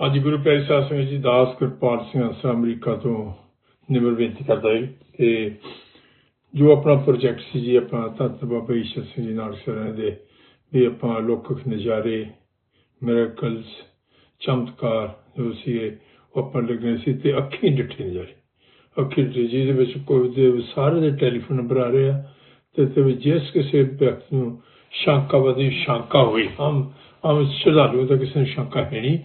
ਅੱਜ ਗੁਰੂ ਪਿਆਰੇ ਸਾਹਿਬ ਸਿੰਘ ਜੀ ਦਾਸ ਕਿਰਪਾਲ ਸਿੰਘ ਅੰਸਾ ਅਮਰੀਕਾ ਤੋਂ ਨਿਮਰ ਬੇਨਤੀ ਕਰਦਾ ਹੈ ਕਿ ਜੋ ਆਪਣਾ ਪ੍ਰੋਜੈਕਟ ਸੀ ਜੀ ਆਪਾਂ ਧੰਨ ਬਾਬਾ ਈਸ਼ਰ ਸਿੰਘ ਜੀ ਨਾਲ ਸਰਾਂ ਦੇ, ਵੀ ਆਪਾਂ ਲੋਕਕ ਨਜ਼ਾਰੇ ਮਿਰੇਕਲਸ ਚਮਤਕਾਰ ਜੋ ਸੀ ਆਪਾਂ ਲੱਗਣੇ ਸੀ ਤੇ ਅੱਖੀਂ ਡਿੱਠੇ ਨਜ਼ਾਰੇ ਅੱਖੀਂ ਡਿੱਠੇ, ਜਿਹਦੇ ਵਿੱਚ ਕੋਈ ਦੇ ਸਾਰੇ ਦੇ ਟੈਲੀਫੋਨ ਨੰਬਰ ਆ ਰਹੇ ਆ ਤੇ ਤੇ ਜਿਸ ਕਿਸੇ ਵਿਅਕਤੀ ਨੂੰ ਸ਼ੰਕਾਵਾਦੀ ਸ਼ੰਕਾ ਹੋਈ, ਹਮ ਹਮ ਸ਼ਰਧਾਲੂ ਤਾਂ ਕਿਸੇ ਨੂੰ ਸ਼ੰਕਾ ਹੈ ਨਹੀਂ।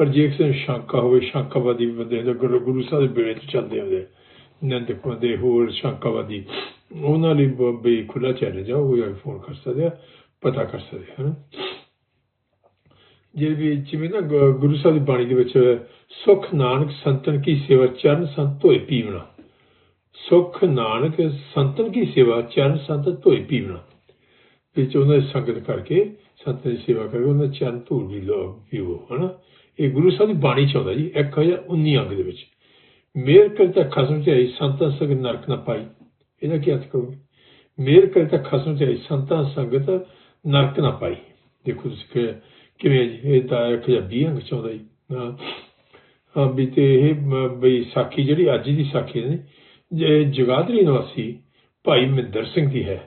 ਪਰ ਜੇ ਕਿਸੇ ਨੂੰ ਸ਼ੰਕਾ ਹੋਵੇ, ਸ਼ੰਕਾਵਾਦੀ ਬੰਦੇ ਦਾ ਗੁਰੂ ਗੁਰੂ ਸਾਹਿਬ ਦੇ ਬੇੜੇ ਤੇ ਚੱਲਦੇ ਹੁੰਦੇ ਨੰਦਕ ਬੰਦੇ ਹੋਰ ਸ਼ੰਕਾਵਾਦੀ। ਉਹਨਾਂ ਲਈ ਬ- ਖੁੱਲਾ ਚੈਲੰਜ ਆ, ਉਹ ਫੋਨ ਕਰ ਸਕਦੇ ਆ, ਪਤਾ ਕਰ ਸਕਦੇ ਹਨ? ਜੇ ਵੀ ਜਿਵੇਂ ਨਾ ਗੁਰੂ ਸਾਹਿਬ ਦੀ ਬਾਣੀ ਦੇ ਵਿੱਚ ਸੁਖ ਨਾਨਕ ਸੰਤਨ ਕੀ ਸੇਵਾ ਚਰਨ ਸੰਤ ਧੋਏ ਪੀਵਣਾ। ਸੁਖ ਨਾਨਕ ਸੰਤਨ ਕੀ ਸੇਵਾ ਚਰਨ ਸੰਤ ਧੋਏ ਪੀਵਣਾ। ਵਿੱਚ ਉਹਨਾਂ ਦੀ ਸੰਗਤ ਕਰਕੇ, ਸੰਤ ਦੀ ਸੇਵਾ ਕਰਕੇ ਉਹਨਾਂ ਚਰਨ ਧੂੜ ਵੀ ਲੋ ਪੀਵੋ ਹਨਾ? ਇਹ ਗੁਰੂ ਸਾਹਿਬ ਦੀ ਬਾਣੀ ਚ ਆਉਂਦਾ ਜੀ 1019 ਅੰਗ ਦੇ ਵਿੱਚ। ਮੇਰ ਕਰਤਾ ਖਸਮ ਤੇ ਆਈ, ਸੰਤਾਂ ਸੰਗਤ ਨਰਕ ਨਾ ਪਾਈ। ਇਹਦਾ ਕੀ ਅਰਥ ਕਰੋਗੇ? ਮੇਰ ਕਰਤਾ ਖਸਮ ਤੇ ਆਈ, ਸੰਤਾਂ ਸੰਗਤ ਨਰਕ ਨਾ ਪਾਈ। ਦੇਖੋ ਤੁਸੀਂ ਕਿਵੇਂ ਇਹ ਤਾਂ 1020 ਅੰਗ ਚ ਆਉਂਦਾ ਜੀ। ਹਾਂ। ਹਾਂ ਵੀ ਤੇ ਇਹ ਬਈ ਸਾਖੀ ਜਿਹੜੀ ਅੱਜ ਦੀ ਸਾਖੀ ਨੇ ਜਗਾਦਰੀ ਨਿਵਾਸੀ ਭਾਈ ਮਹਿੰਦਰ ਸਿੰਘ ਦੀ ਹੈ,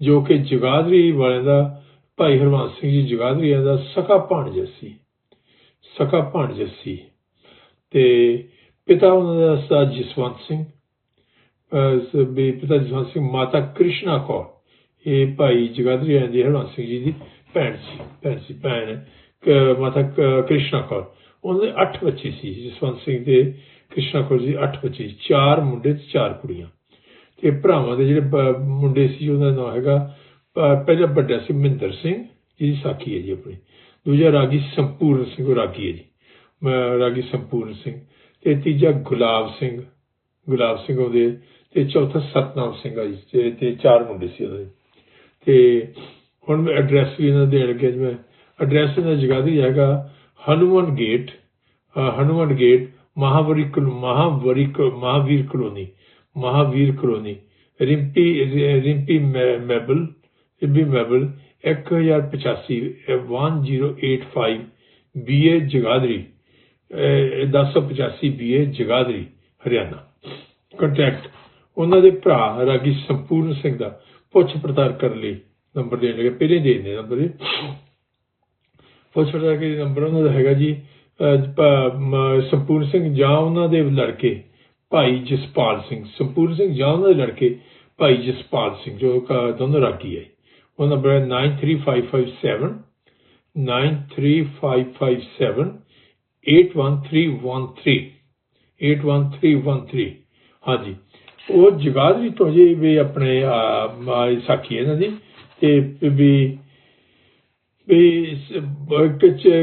ਜੋ ਕਿ ਜਗਾਦਰੀ ਵਾਲਿਆਂ ਦਾ ਭਾਈ ਹਰਵੰਸ ਸਿੰਘ ਜੀ ਜਗਾਦਰੀਆਂ ਦਾ ਸਖਾ ਭਾਣਜਾ ਸੀ। ਸਖਾ ਭਾਣਜਾ ਸੀ ਤੇ ਪਿਤਾ ਉਹਨਾਂ ਦਾ ਸਾ ਜਸਵੰਤ ਸਿੰਘ, ਅਹ ਪਿਤਾ ਜਸਵੰਤ ਸਿੰਘ, ਮਾਤਾ ਕ੍ਰਿਸ਼ਨਾ ਕੌਰ, ਇਹ ਭਾਈ ਜਗਾਦਰੀਆਂ ਦੇ ਹਰਵੰਸ ਸਿੰਘ ਜੀ ਦੀ ਭੈਣ ਸੀ ਭੈਣ ਸੀ, ਭੈਣ ਮਾਤਾ ਕ੍ਰਿਸ਼ਨਾ ਕੌਰ। ਉਹਨਾਂ ਦੇ 8 ਬੱਚੇ ਸੀ, ਜਸਵੰਤ ਸਿੰਘ ਤੇ ਕ੍ਰਿਸ਼ਨਾ ਕੌਰ ਜੀ 8 ਬੱਚੇ ਸੀ, ਚਾਰ ਮੁੰਡੇ ਤੇ ਚਾਰ ਕੁੜੀਆਂ। ਤੇ ਭਰਾਵਾਂ ਦੇ ਜਿਹੜੇ ਮੁੰਡੇ ਸੀ ਉਹਨਾਂ ਦਾ ਨਾਮ ਹੈਗਾ ਪਹਿਲਾ ਵੱਡਾ ਸੀ ਮਹਿੰਦਰ ਸਿੰਘ, ਜਿਹਦੀ ਸਾਖੀ ਹੈ ਜੀ ਆਪਣੀ। ਦੂਜਾ ਰਾਗੀ ਸੰਪੂਰਨ ਸਿੰਘ ਉਹ ਰਾਗੀ ਹੈ ਜੀ। ਰਾਗੀ ਸੰਪੂਰਨ ਸਿੰਘ ਤੇ ਤੀਜਾ ਗੁਲਾਬ ਸਿੰਘ ਗੁਲਾਬ ਸਿੰਘ ਉਹਦੇ ਤੇ ਚੌਥਾ ਸਤਨਾਮ ਸਿੰਘ ਆ ਜੀ ਤੇ- ਚਾਰ ਮੁੰਡੇ ਸੀ ਉਹਦੇ। ਤੇ ਹੁਣ ਮੈਂ ਐਡਰੈਸ ਵੀ ਇਹਨਾਂ ਦੇਣ ਲੱਗਿਆ ਜਿਵੇਂ ਐਡਰੈਸ ਇਹਨਾਂ ਜਗ੍ਹਾ ਹੈਗਾ ਹਨੂਮਨ ਗੇਟ ਅ, ਹਨੂਮਨ ਗੇਟ ਮਹਾਵਰੀ ਕਲ- ਮਹਾਵਰੀ Mahavir colony Mahavir colony Rimpi Rimpi Mabel Rimpi Mabel ਇਕ ਹਜ਼ਾਰ ਪਚਾਸੀ one zero eight five B A Jagadhri uh 1085 BA Jagadhri, Haryana. Contact ਉਹਨਾਂ ਦੇ ਭਰਾ ਰਾਗੀ ਸੰਪੂਰਨ ਸਿੰਘ ਦਾ ਪੁੱਛ ਪੜਤਾਲ ਕਰਨ ਲਈ ਨੰਬਰ ਦੇਣ ਲੱਗੇ। ਪਹਿਲੇ ਦੇ ਦਿੰਦੇ ਨੰਬਰ ਇਹ ਪੁੱਛ ਪੜਤਾਲ ਕੇ ਨੰਬਰ ਉਹਨਾਂ ਦਾ ਹੈਗਾ ਜੀ ਸੰਪੂਰਨ ਸਿੰਘ ਜਾਂ ਉਹਨਾਂ ਦੇ ਲੜਕੇ ਭਾਈ ਜਸਪਾਲ ਸਿੰਘ। ਸੰਪੂਰਨ ਸਿੰਘ ਜਾਂ ਉਹਨਾਂ ਦੇ ਲੜਕੇ ਭਾਈ ਜਸਪਾਲ ਸਿੰਘ, ਜੋ ਕ- ਦੋਨੋਂ ਰਾਗੀ ਹੈ ਉਹ ਨੰਬਰ ਹੈ 93557 93557 81313 81313 ਹਾਂਜੀ। ਉਹ ਜਗਾਦਰੀ ਤੋਂ ਜੀ ਵੀ ਆਪਣੇ ਸਾਖੀ ਇਹਨਾਂ ਦੀ, ਤੇ ਵੀ ਵੀ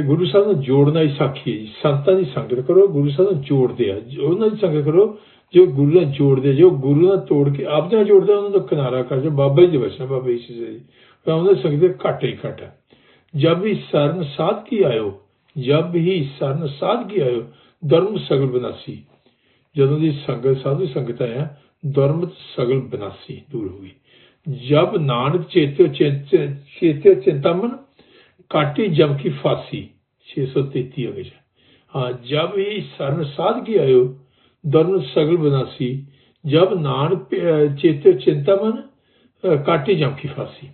ਗੁਰੂ ਸਾਹਿਬ ਨੂੰ ਜੋੜਨਾ ਹੀ ਸਾਖੀ ਸੰਤਾਂ ਦੀ ਸੰਗਤ ਕਰੋ, ਗੁਰੂ ਸਾਹਿਬ ਨੂੰ ਜੋੜਦੇ ਆ। ਉਹਨਾਂ ਦੀ ਸੰਗਤ ਕਰੋ ਜੋ ਗੁਰੂ ਨਾਲ ਜੋੜਦੇ, ਜੋ ਗੁਰੂ ਨਾਲ ਤੋੜ ਕੇ ਆਪ ਨਾਲ ਜੋੜਦੇ, ਉਹਨਾਂ ਦਾ ਕਿਨਾਰਾ ਕਰ ਜੋ ਬਾਬਾ ਜੀ ਦੇ ਵਸਣਾ ਬਾਬਾ ਜੀ ਜੀ ਤਾਂ ਉਹਨਾਂ ਦੇ ਸੰਗਤ ਘਟ ਹੀ ਘਟ ਜਬ ਹੀ ਸਰਨ ਸਾਧ ਕੀ ਆਇਓ, ਜਬ ਹੀ ਸਰਨ ਸਾਧ ਕੀ ਆਇਓ, ਧਰਮ ਸਗਲ ਬਨਾਸੀ। ਜਦੋਂ ਦੀ ਸੰਗਤ, ਸਾਧੂ ਸੰਗਤ ਆਇਆ ਦਰਮ ਸਗਲ ਬਨਾਸੀ ਦੂਰ ਹੋ ਗਈ। ਜਬ ਨਾਨਕ ਚੇਤੇ ਚੇਤੇ ਚਿੰਤਮਨ ਕਾਟੀ ਜਬ ਕੀ ਫਾਸੀ। 633 ਹੋ ਗਿਆ ਹਾਂ, ਜਬ ਹੀ ਸਰਨ ਸਾਧ ਕੀ ਆਇਓ ਧਰਮ ਸਗਲ ਬਨਾਸੀ ਜਬ ਨਾਨਕ ਅਹ, ਚਿੰਤਾਮਨ ਕਾਟੀ ਜਮ ਕੀ ਫਾਸੀ।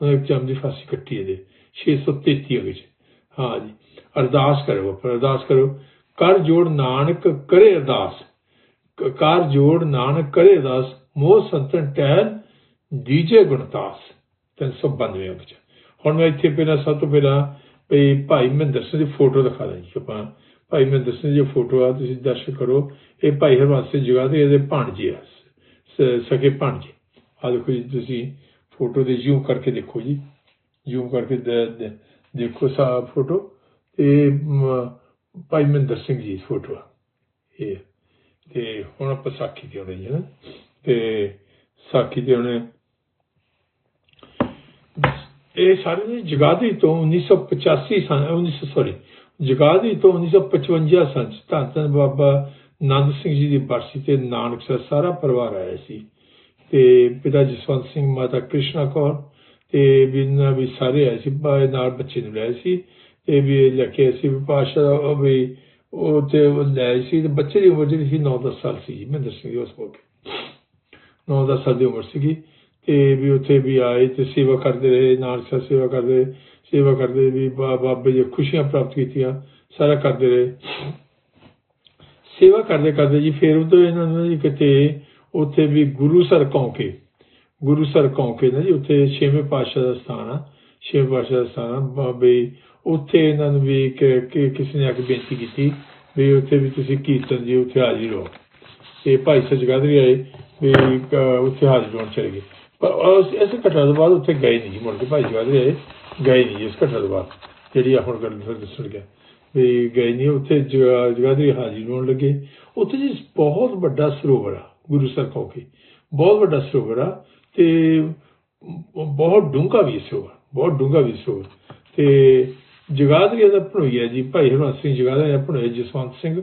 ਉਹਨੇ ਇੱਕ ਜਮ ਦੀ ਫਾਸੀ ਕੱਟੀ ਇਹਦੇ 633 ਹੋ ਹਾਂ ਜੀ ਅਰਦਾਸ ਕਰੋ ਅਰਦਾਸ ਕਰੋ ਕਰ ਜੋੜ ਨਾਨਕ ਕਰੇ ਅਰਦਾਸ। ਕਰ ਜੋੜ ਨਾਨਕ ਕਰੇ ਅਰਦਾਸ। ਮੋਹ ਸੰਤਨ ਟਹਿਲ ਦੀਜੇ ਗੁਣਤਾਸ 392 ਵਿੱਚ ਹੁਣ ਮੈਂ ਇੱਥੇ ਪਹਿਲਾਂ ਸਭ ਤੋਂ ਪਹਿਲਾਂ ਭਾਈ ਮਹਿੰਦਰ ਸਿੰਘ ਦੀ ਫੋਟੋ ਦਿਖਾ ਦਾਂ ਜੀ ਆਪਾਂ। ਭਾਈ ਮਹਿੰਦਰ ਸਿੰਘ ਦੀ ਫੋਟੋ ਆ ਤੁਸੀਂ ਦਰਸ਼ਕ ਕਰੋ। ਇਹ ਭਾਈ ਹਰਵੰਸ ਸਿੰਘ ਜਗ੍ਹਾ ਤੇ ਇਹਦੇ ਭਾਣਜੇ ਆ ਸ- ਸਕੇ ਭਾਣਜੇ। ਆ ਦੇਖੋ ਜੀ ਤੁਸੀਂ ਫੋਟੋ ਦੇ ਜ਼ੂਮ ਕਰਕੇ ਦੇਖੋ ਜੀ। ਜ਼ੂਮ ਕਰਕੇ ਦੇ- ਦੇ- ਦੇਖੋ ਸਾ ਫੋਟੋ। ਤੇ ਮ, ਭਾਈ ਮਹਿੰਦਰ ਸਿੰਘ ਜੀ ਦੀ ਫੋਟੋ ਆ। ਇਹ ਤੇ ਹੁਣ ਆਪਾਂ ਸਾਖੀ ਤੇ ਆਉਣੇ ਜੀ ਨਾ ਤੇ ਸਾਖੀ ਤੇ ਆਉਣੇ। ਇਹ ਸਾਰੇ ਨੇ ਜਗਾਦਰੀ ਤੋਂ 1985 ਸਨ 1900 ਸੌਰੀ ਜਗਾਦਰੀ ਤੋਂ 1955 ਸਨ 'ਚ ਧੰਨ ਧੰਨ ਬਾਬਾ ਨੰਦ ਸਿੰਘ ਜੀ ਦੀ ਬਰਸੀ ਤੇ ਨਾਨਕਸਰ ਸਾਰਾ ਪਰਿਵਾਰ ਆਇਆ ਸੀ। ਤੇ ਪਿਤਾ ਜਸਵੰਤ ਸਿੰਘ ਮਾਤਾ ਕ੍ਰਿਸ਼ਨਾ ਕੌਰ ਤੇ ਵੀ ਇਹਨਾਂ ਵੀ ਸਾਰੇ ਆਏ ਸੀ ਬਾ- ਨਾਲ ਬੱਚੇ ਨੂੰ ਲੈ ਸੀ ਤੇ ਵੀ ਇਹ ਲੈ ਕੇ ਅਸੀਂ ਵੀ ਪਾਸ਼ਾ ਉਹ ਵੀ ਉਹ ਤੇ ਉਹ ਲੈ ਸੀ ਤੇ ਬੱਚੇ ਦੀ ਉਮਰ ਜਿਹੜੀ ਸੀ 9-10 ਸਾਲ ਸੀ ਜੀ, ਮਹਿੰਦਰ ਸਿੰਘ ਦੀ ਉਸ ਮੌਕੇ। 9-10 ਸਾਲ ਦੀ ਉਮਰ ਸੀਗੀ ਤੇ ਵੀ ਉੱਥੇ ਵੀ ਆਏ ਤੇ ਸੇਵਾ ਕਰਦੇ ਰਹੇ ਨਾਨਕ ਸਾਹਿਬ ਸੇਵਾ ਕਰਦੇ ਸੇਵਾ ਕਰਦੇ ਵੀ ਬਾਬੇ ਜੀ ਖੁਸ਼ੀਆਂ ਪ੍ਰਾਪਤ ਕੀਤੀਆਂ, ਸਾਰਾ ਕਰਦੇ ਰਹੇ। ਸੇਵਾ ਕਰਦੇ ਕਰਦੇ ਜੀ ਫਿਰ ਉਦੋਂ ਇਹਨਾਂ ਨੇ ਜੀ ਕਿਤੇ ਉੱਥੇ ਵੀ ਗੁਰੂ ਸਰ ਕੌਂਕੇ, ਗੁਰੂ ਸਰ ਕੌਂਕੇ ਨਾ ਜੀ ਉੱਥੇ ਛੇਵੇਂ ਪਾਤਸ਼ਾਹ ਦਾ ਸਥਾਨ ਆ, ਛੇਵੇਂ ਪਾਤਸ਼ਾਹ ਦਾ ਸਥਾਨ ਬਾਬੇ ਇੱਕ ਇਹਨਾਂ ਨੂੰ ਵੀ ਕਿ ਕਿਸੇ ਨੇ ਆ ਕੇ ਬੇਨਤੀ ਕੀਤੀ ਵੀ ਉੱਥੇ ਵੀ ਤੁਸੀਂ ਕੀਰਤਨ ਜੀ ਉੱਥੇ ਹਾਜ਼ਰ ਹੋ ਤੇ ਭਾਈ ਸਜਗਾਦਰੀ ਆਏ ਵੀ ਉੱਥੇ ਹਾਜ਼ਰ ਹੋਣ ਚਲੇ ਗਏ। ਪਰ ਇਸ ਘਟਨਾ ਤੋਂ ਬਾਅਦ ਉੱਥੇ ਗਏ ਨਹੀਂ ਜੀ, ਮੁੜ ਕੇ ਭਾਈ ਸਜਗਾਦਰੀ ਆਏ। ਗਏ ਨਹੀਂ ਜੀ ਇਸ ਘਟਨਾ ਤੋਂ ਬਾਅਦ। ਜਿਹੜੀ ਆ ਹੁਣ ਗੱਲ ਦੱਸਣ ਗਿਆ ਵੀ ਗਏ ਨਹੀਂ, ਉੱਥੇ ਜਗਾਦਰੀ ਹਾਜ਼ਰ ਹੋਣ ਲੱਗੇ। ਉੱਥੇ ਜੀ ਬਹੁਤ ਵੱਡਾ ਸਰੋਵਰ ਆ, ਗੁਰੂ ਸਰ ਕੌਂਕੇ ਬਹੁਤ ਵੱਡਾ ਸਰੋਵਰ ਆ ਤੇ ਬਹੁਤ ਡੂੰਘਾ ਵੀ ਸਰੋਵਰ, ਬਹੁਤ ਡੂੰਘਾ ਵੀ ਸਰੋਵਰ। ਤੇ ਜਗਾਦਰੀ ਦਾ ਭਣੋਈਆ ਜੀ, ਭਾਈ ਹਰਵੰਸ ਸਿੰਘ ਜਗਾਦਰੀ ਦਾ ਭਣੋਈਆ ਜਸਵੰਤ ਸਿੰਘ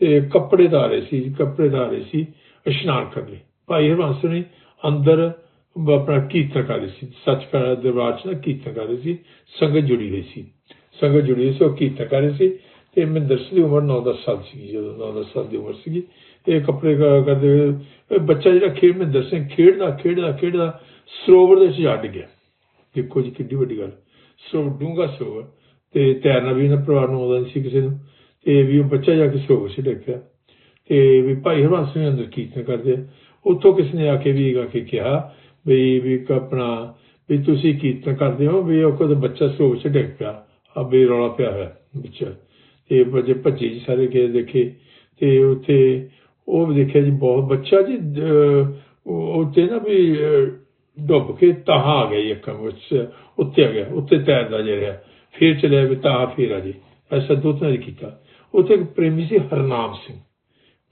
ਤੇ ਕੱਪੜੇ ਧਾਰੇ ਸੀ, ਕੱਪੜੇ ਧਾਰੇ ਸੀ, ਇਸ਼ਨਾਨ ਕਰਨ ਲਈ। ਭਾਈ ਹਰਵੰਸ ਨੇ ਅੰਦਰ ਆਪਣਾ ਕੀਰਤਨ ਕਰ ਰਹੀ ਸੀ। ਸੱਚਖੰਡ ਦਰਬਾਰ ਚ ਨਾ ਕੀਰਤਨ ਕਰ ਰਹੀ ਸੀ। ਸੰਗਤ ਜੁੜੀ ਹੋਈ ਸੀ। ਸੰਗਤ ਜੁੜੀ ਹੋਈ ਸੀ, ਉਹ ਕੀਰਤਨ ਕਰ ਰਹੀ ਸੀ। ਤੇ ਮਹਿੰਦਰ ਸਿੰਘ ਦੀ ਉਮਰ 9-10 ਸਾਲ ਸੀ ਜਦੋਂ 9-10 ਸਾਲ ਦੀ ਉਮਰ ਸੀਗੀ। ਇਹ ਕੱਪੜੇ ਕਰਦੇ ਬੱਚਾ ਜਿਹੜਾ ਖੇਡ, ਮਹਿੰਦਰ ਸਿੰਘ ਖੇਡਦਾ ਖੇਡਦਾ ਖੇਡਦਾ, ਸਰੋਵਰ ਦੇ ਵਿੱਚ ਜਾ ਡਿੱਗਿਆ। ਦੇਖੋ ਜੀ, ਕਿੱਡੀ ਵੱਡੀ ਗੱਲ। ਸਰੋਵਰ ਡੂੰਘਾ ਸਰੋਵਰ। ਤੇ ਤੈਰਨਾ ਵੀ ਇਹਨਾਂ ਪਰਿਵਾਰ ਨੂੰ ਆਉਂਦਾ ਨਹੀਂ ਸੀ ਕਿਸੇ ਨੂੰ। ਤੇ ਵੀ ਉਹ ਬੱਚਾ ਜਾ ਕੇ ਸਰੋਵਰ 'ਚ ਡਿੱਗ ਪਿਆ। ਤੇ ਵੀ ਭਾਈ ਹਰਵੰਸ ਸਿੰਘ ਅੰਦਰ ਕੀਰਤਨ ਕਰਦੇ ਆ। ਉੱਥੋਂ ਕਿਸ ਨੇ ਆ ਕੇ ਵੀ ਆ ਕੇ ਕਿਹਾ ਵੀ ਵੀ ਆਪਣਾ, ਵੀ ਤੁਸੀਂ ਕੀਰਤਨ ਕਰਦੇ ਹੋ, ਵੀ ਉਹ ਕੋਲ ਬੱਚਾ ਸਰੋਵਰ 'ਚ ਡਿੱਗ ਪਿਆ, ਆ ਵੀ ਰੌਲਾ ਪਿਆ ਹੋਇਆ ਬੱਚਾ ਤੇ ਬੱਚੇ ਭੱਜੇ ਜੀ ਸਾਰੇ ਗਏ ਦੇਖੇ, ਤੇ ਉੱਥੇ ਉਹ ਵੀ ਦੇਖਿਆ ਜੀ ਬਹੁਤ ਬੱਚਾ ਜੀ ਉੱਤੇ ਨਾ ਵੀ ਡੁੱਬ ਕੇ ਤਾਹਾਂ ਆ ਗਿਆ ਜੀ ਅੱਖਾਂ ਵਿੱਚ, ਉੱਤੇ ਆ ਗਿਆ, ਉੱਤੇ ਤੈਰਦਾ ਜਿਹੜਾ ਫੇਰ ਚਲਿਆ ਵੀ ਤਾਹਾਂ ਫੇਰ ਆ ਜੀ। ਐਸਾ ਦੋ ਤਰ੍ਹਾਂ ਵਾਰੀ ਕੀਤਾ। ਉੱਥੇ ਇੱਕ ਪ੍ਰੇਮੀ ਸੀ ਹਰਨਾਮ ਸਿੰਘ।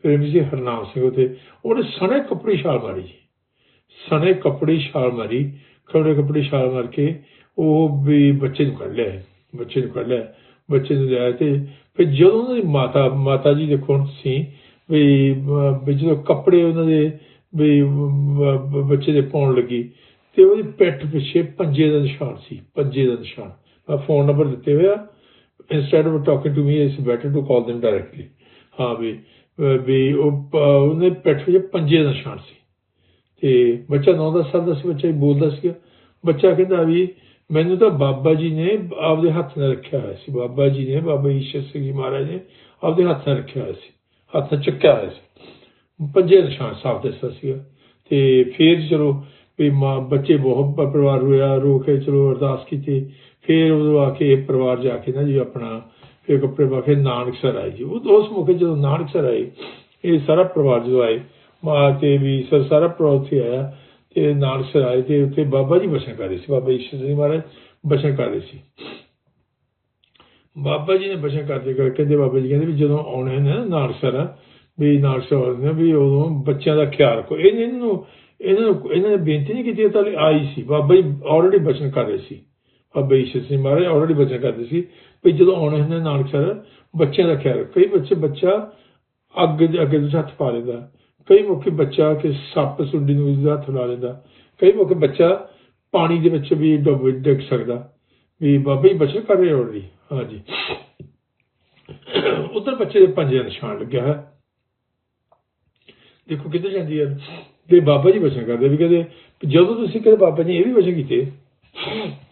ਪ੍ਰੇਮੀ ਸੀ ਹਰਨਾਮ ਸਿੰਘ ਉੱਥੇ। ਉਹਨੇ ਸਣੇ ਕੱਪੜੀ ਛਾਲ ਮਾਰੀ ਜੀ। ਸਣੇ ਕੱਪੜੀ ਛਾਲ ਮਾਰੀ ਖੜੇ ਕੱਪੜੀ ਛਾਲ ਮਾਰ ਕੇ ਉਹ ਵੀ ਬੱਚੇ ਨੂੰ ਕੱਢ ਲਿਆ ਬੱਚੇ ਨੂੰ ਕੱਢ ਲਿਆ ਬੱਚੇ ਨੂੰ ਲਿਆ ਤੇ ਫਿਰ ਜਦੋਂ ਉਹਨਾਂ ਦੀ ਮਾਤਾ ਮਾਤਾ ਜੀ ਦੇਖੋ ਕੋਲ ਸੀ ਵੀ ਵੀ ਜਦੋਂ ਕੱਪੜੇ ਉਹਨਾਂ ਦੇ ਵੀ ਬੱਚੇ ਦੇ ਪਾਉਣ ਲੱਗੀ ਤੇ ਉਹਦੀ ਪਿੱਠ ਪਿੱਛੇ ਪੰਜੇ ਦਾ ਨਿਸ਼ਾਨ ਸੀ ਪੰਜੇ ਦਾ ਨਿਸ਼ਾਨ। ਮੈਂ ਫੋਨ ਨੰਬਰ ਦਿੱਤੇ ਹੋਇਆ instead of talking to me it's better to call them directly ਹਾਂ ਵੀ ਅਹ, ਵੀ ਉਹ ਉਹਨੇ ਪਿੱਠ ਪਿੱਛੇ ਪੰਜੇ ਦਾ ਨਿਸ਼ਾਨ ਸੀ। ਤੇ ਬੱਚਾ 9-10 ਸਾਲ ਦਾ ਸੀ, ਬੱਚਾ ਹੀ ਬੋਲਦਾ ਸੀਗਾ। ਬੱਚਾ ਕਹਿੰਦਾ ਵੀ ਮੈਨੂੰ ਤਾਂ ਬਾਬਾ ਜੀ ਨੇ ਆਪਦੇ ਹੱਥ ਨਾਲ ਰੱਖਿਆ ਹੋਇਆ ਸੀ। ਬਾਬਾ ਜੀ ਨੇ, ਬਾਬਾ ਈਸ਼ਰ ਸਿੰਘ ਜੀ ਮਹਾਰਾਜ ਨੇ ਆਪਦੇ ਹੱਥ ਨਾਲ ਰੱਖਿਆ ਹੋਇਆ ਸੀ। ਹੱਥ ਨਾਲ ਚੱਕਿਆ ਹੋਇਆ ਸੀ। ਪੰਜੇ ਨਿਸ਼ਾਨ ਸਾਫ਼ ਦੱਸਦਾ ਸੀਗਾ। ਤੇ ਫਿਰ ਚਲੋ ਵੀ ਮਾਂ, ਬੱਚੇ ਬਹੁਤ ਪਰਿਵਾਰ ਰੋਇਆ ਰੋ ਕੇ ਚਲੋ ਅਰਦਾਸ ਕੀਤੀ। ਫਿਰ ਉਦੋਂ ਆ ਕੇ ਪਰਿਵਾਰ ਜਾ ਕੇ ਨਾ ਜੀ ਆਪਣਾ ਫਿਰ ਕੱਪੜੇ ਪਾ ਕੇ ਨਾਨਕਸਰ ਆਏ ਜੀ। ਉਹ ਉਸ ਮੌਕੇ ਜਦੋਂ ਨਾਨਕਸਰ ਆਏ, ਇਹ ਸਾਰਾ ਪਰਿਵਾਰ ਜਦੋਂ ਆਏ ਮਾਂ ਤੇ ਵੀ ਸਾਰਾ ਪਰਿਵਾਰ ਉੱਥੇ ਆਇਆ ਤੇ ਨਾਨਕਸਰ ਆਏ ਤੇ ਉੱਥੇ ਬਾਬਾ ਜੀ ਬਸਣ ਕਰ ਰਹੇ ਸੀ, ਬਾਬਾ ਈਸ਼ਰ ਸਿੰਘ ਮਹਾਰਾਜ ਬਸਣ ਕਰ ਰਹੇ ਸੀ। ਬਾਬਾ ਜੀ ਨੇ ਬਚਨ ਕਰਦੇ ਕਰ ਕਹਿੰਦੇ ਬਾਬਾ ਜੀ ਕਹਿੰਦੇ ਵੀ ਜਦੋਂ ਆਉਣੇ ਨੇ ਨਾ ਨਾਨਕਸਰ ਵੀ ਨਾਨਕਸਰ ਆਉਣੇ ਨੇ, ਵੀ ਉਦੋਂ ਬੱਚਿਆਂ ਦਾ ਖਿਆਲ ਰੱਖੋ। ਇਹ ਇਹਨਾਂ ਨੂੰ ਇਹਨਾਂ ਨੂੰ, ਇਹਨਾਂ ਨੇ ਬੇਨਤੀ ਨਹੀਂ ਕੀਤੀ ਇਹ ਤਾਂ ਆਈ ਸੀ, ਬਾਬਾ ਜੀ ਆਲਰੇਡੀ ਬਚਨ ਕਰ ਰਹੇ ਸੀ। ਬਾਬਾ ਈਸ਼ਰ ਸਿੰਘ ਮਹਾਰਾਜ ਆਲਰੇਡੀ ਬਚਨ ਕਰਦੇ ਸੀ ਵੀ ਜਦੋਂ ਆਉਣੇ ਹੁੰਦੇ ਨਾਨਕਸਰ ਬੱਚਿਆਂ ਦਾ ਖਿਆਲ ਰੱਖੋ। ਕਈ ਬੱਚੇ, ਬੱਚਾ ਅੱਗ ਦੇ ਅੱਗੇ ਦੇ ਹੱਥ ਪਾ ਲੈਂਦਾ। ਕਈ ਮੌਕੇ ਬੱਚਾ ਕਿ ਸੱਪ ਸੁੰਡੀ ਨੂੰ ਵੀ ਹੱਥ ਲਾ ਲੈਂਦਾ। ਕਈ ਮੌਕੇ ਬੱਚਾ ਪਾਣੀ ਦੇ ਵਿੱਚ ਵੀ ਡੁੱਬ ਡਿੱਗ ਸਕਦਾ। ਵੀ ਬਾਬਾ ਜੀ ਬਚਨ ਕਰ ਰਹੇ ਆਲਰੇਡੀ ਹਾਂਜੀ ਉਧਰ ਬੱਚੇ ਦੇ ਪੰਜੇ ਨਿਸ਼ਾਨ ਲੱਗਿਆ ਹੈ ਦੇਖੋ ਕਿੱਧਰ ਜਾਂਦੀ ਹੈ ਤੇ ਬਾਬਾ ਜੀ ਬਚਨ ਕਰਦੇ ਵੀ ਕਹਿੰਦੇ, ਜਦੋਂ ਤੁਸੀਂ ਕਹਿੰਦੇ ਬਾਬਾ ਜੀ ਇਹ ਵੀ ਬਚਨ ਕੀਤੇ,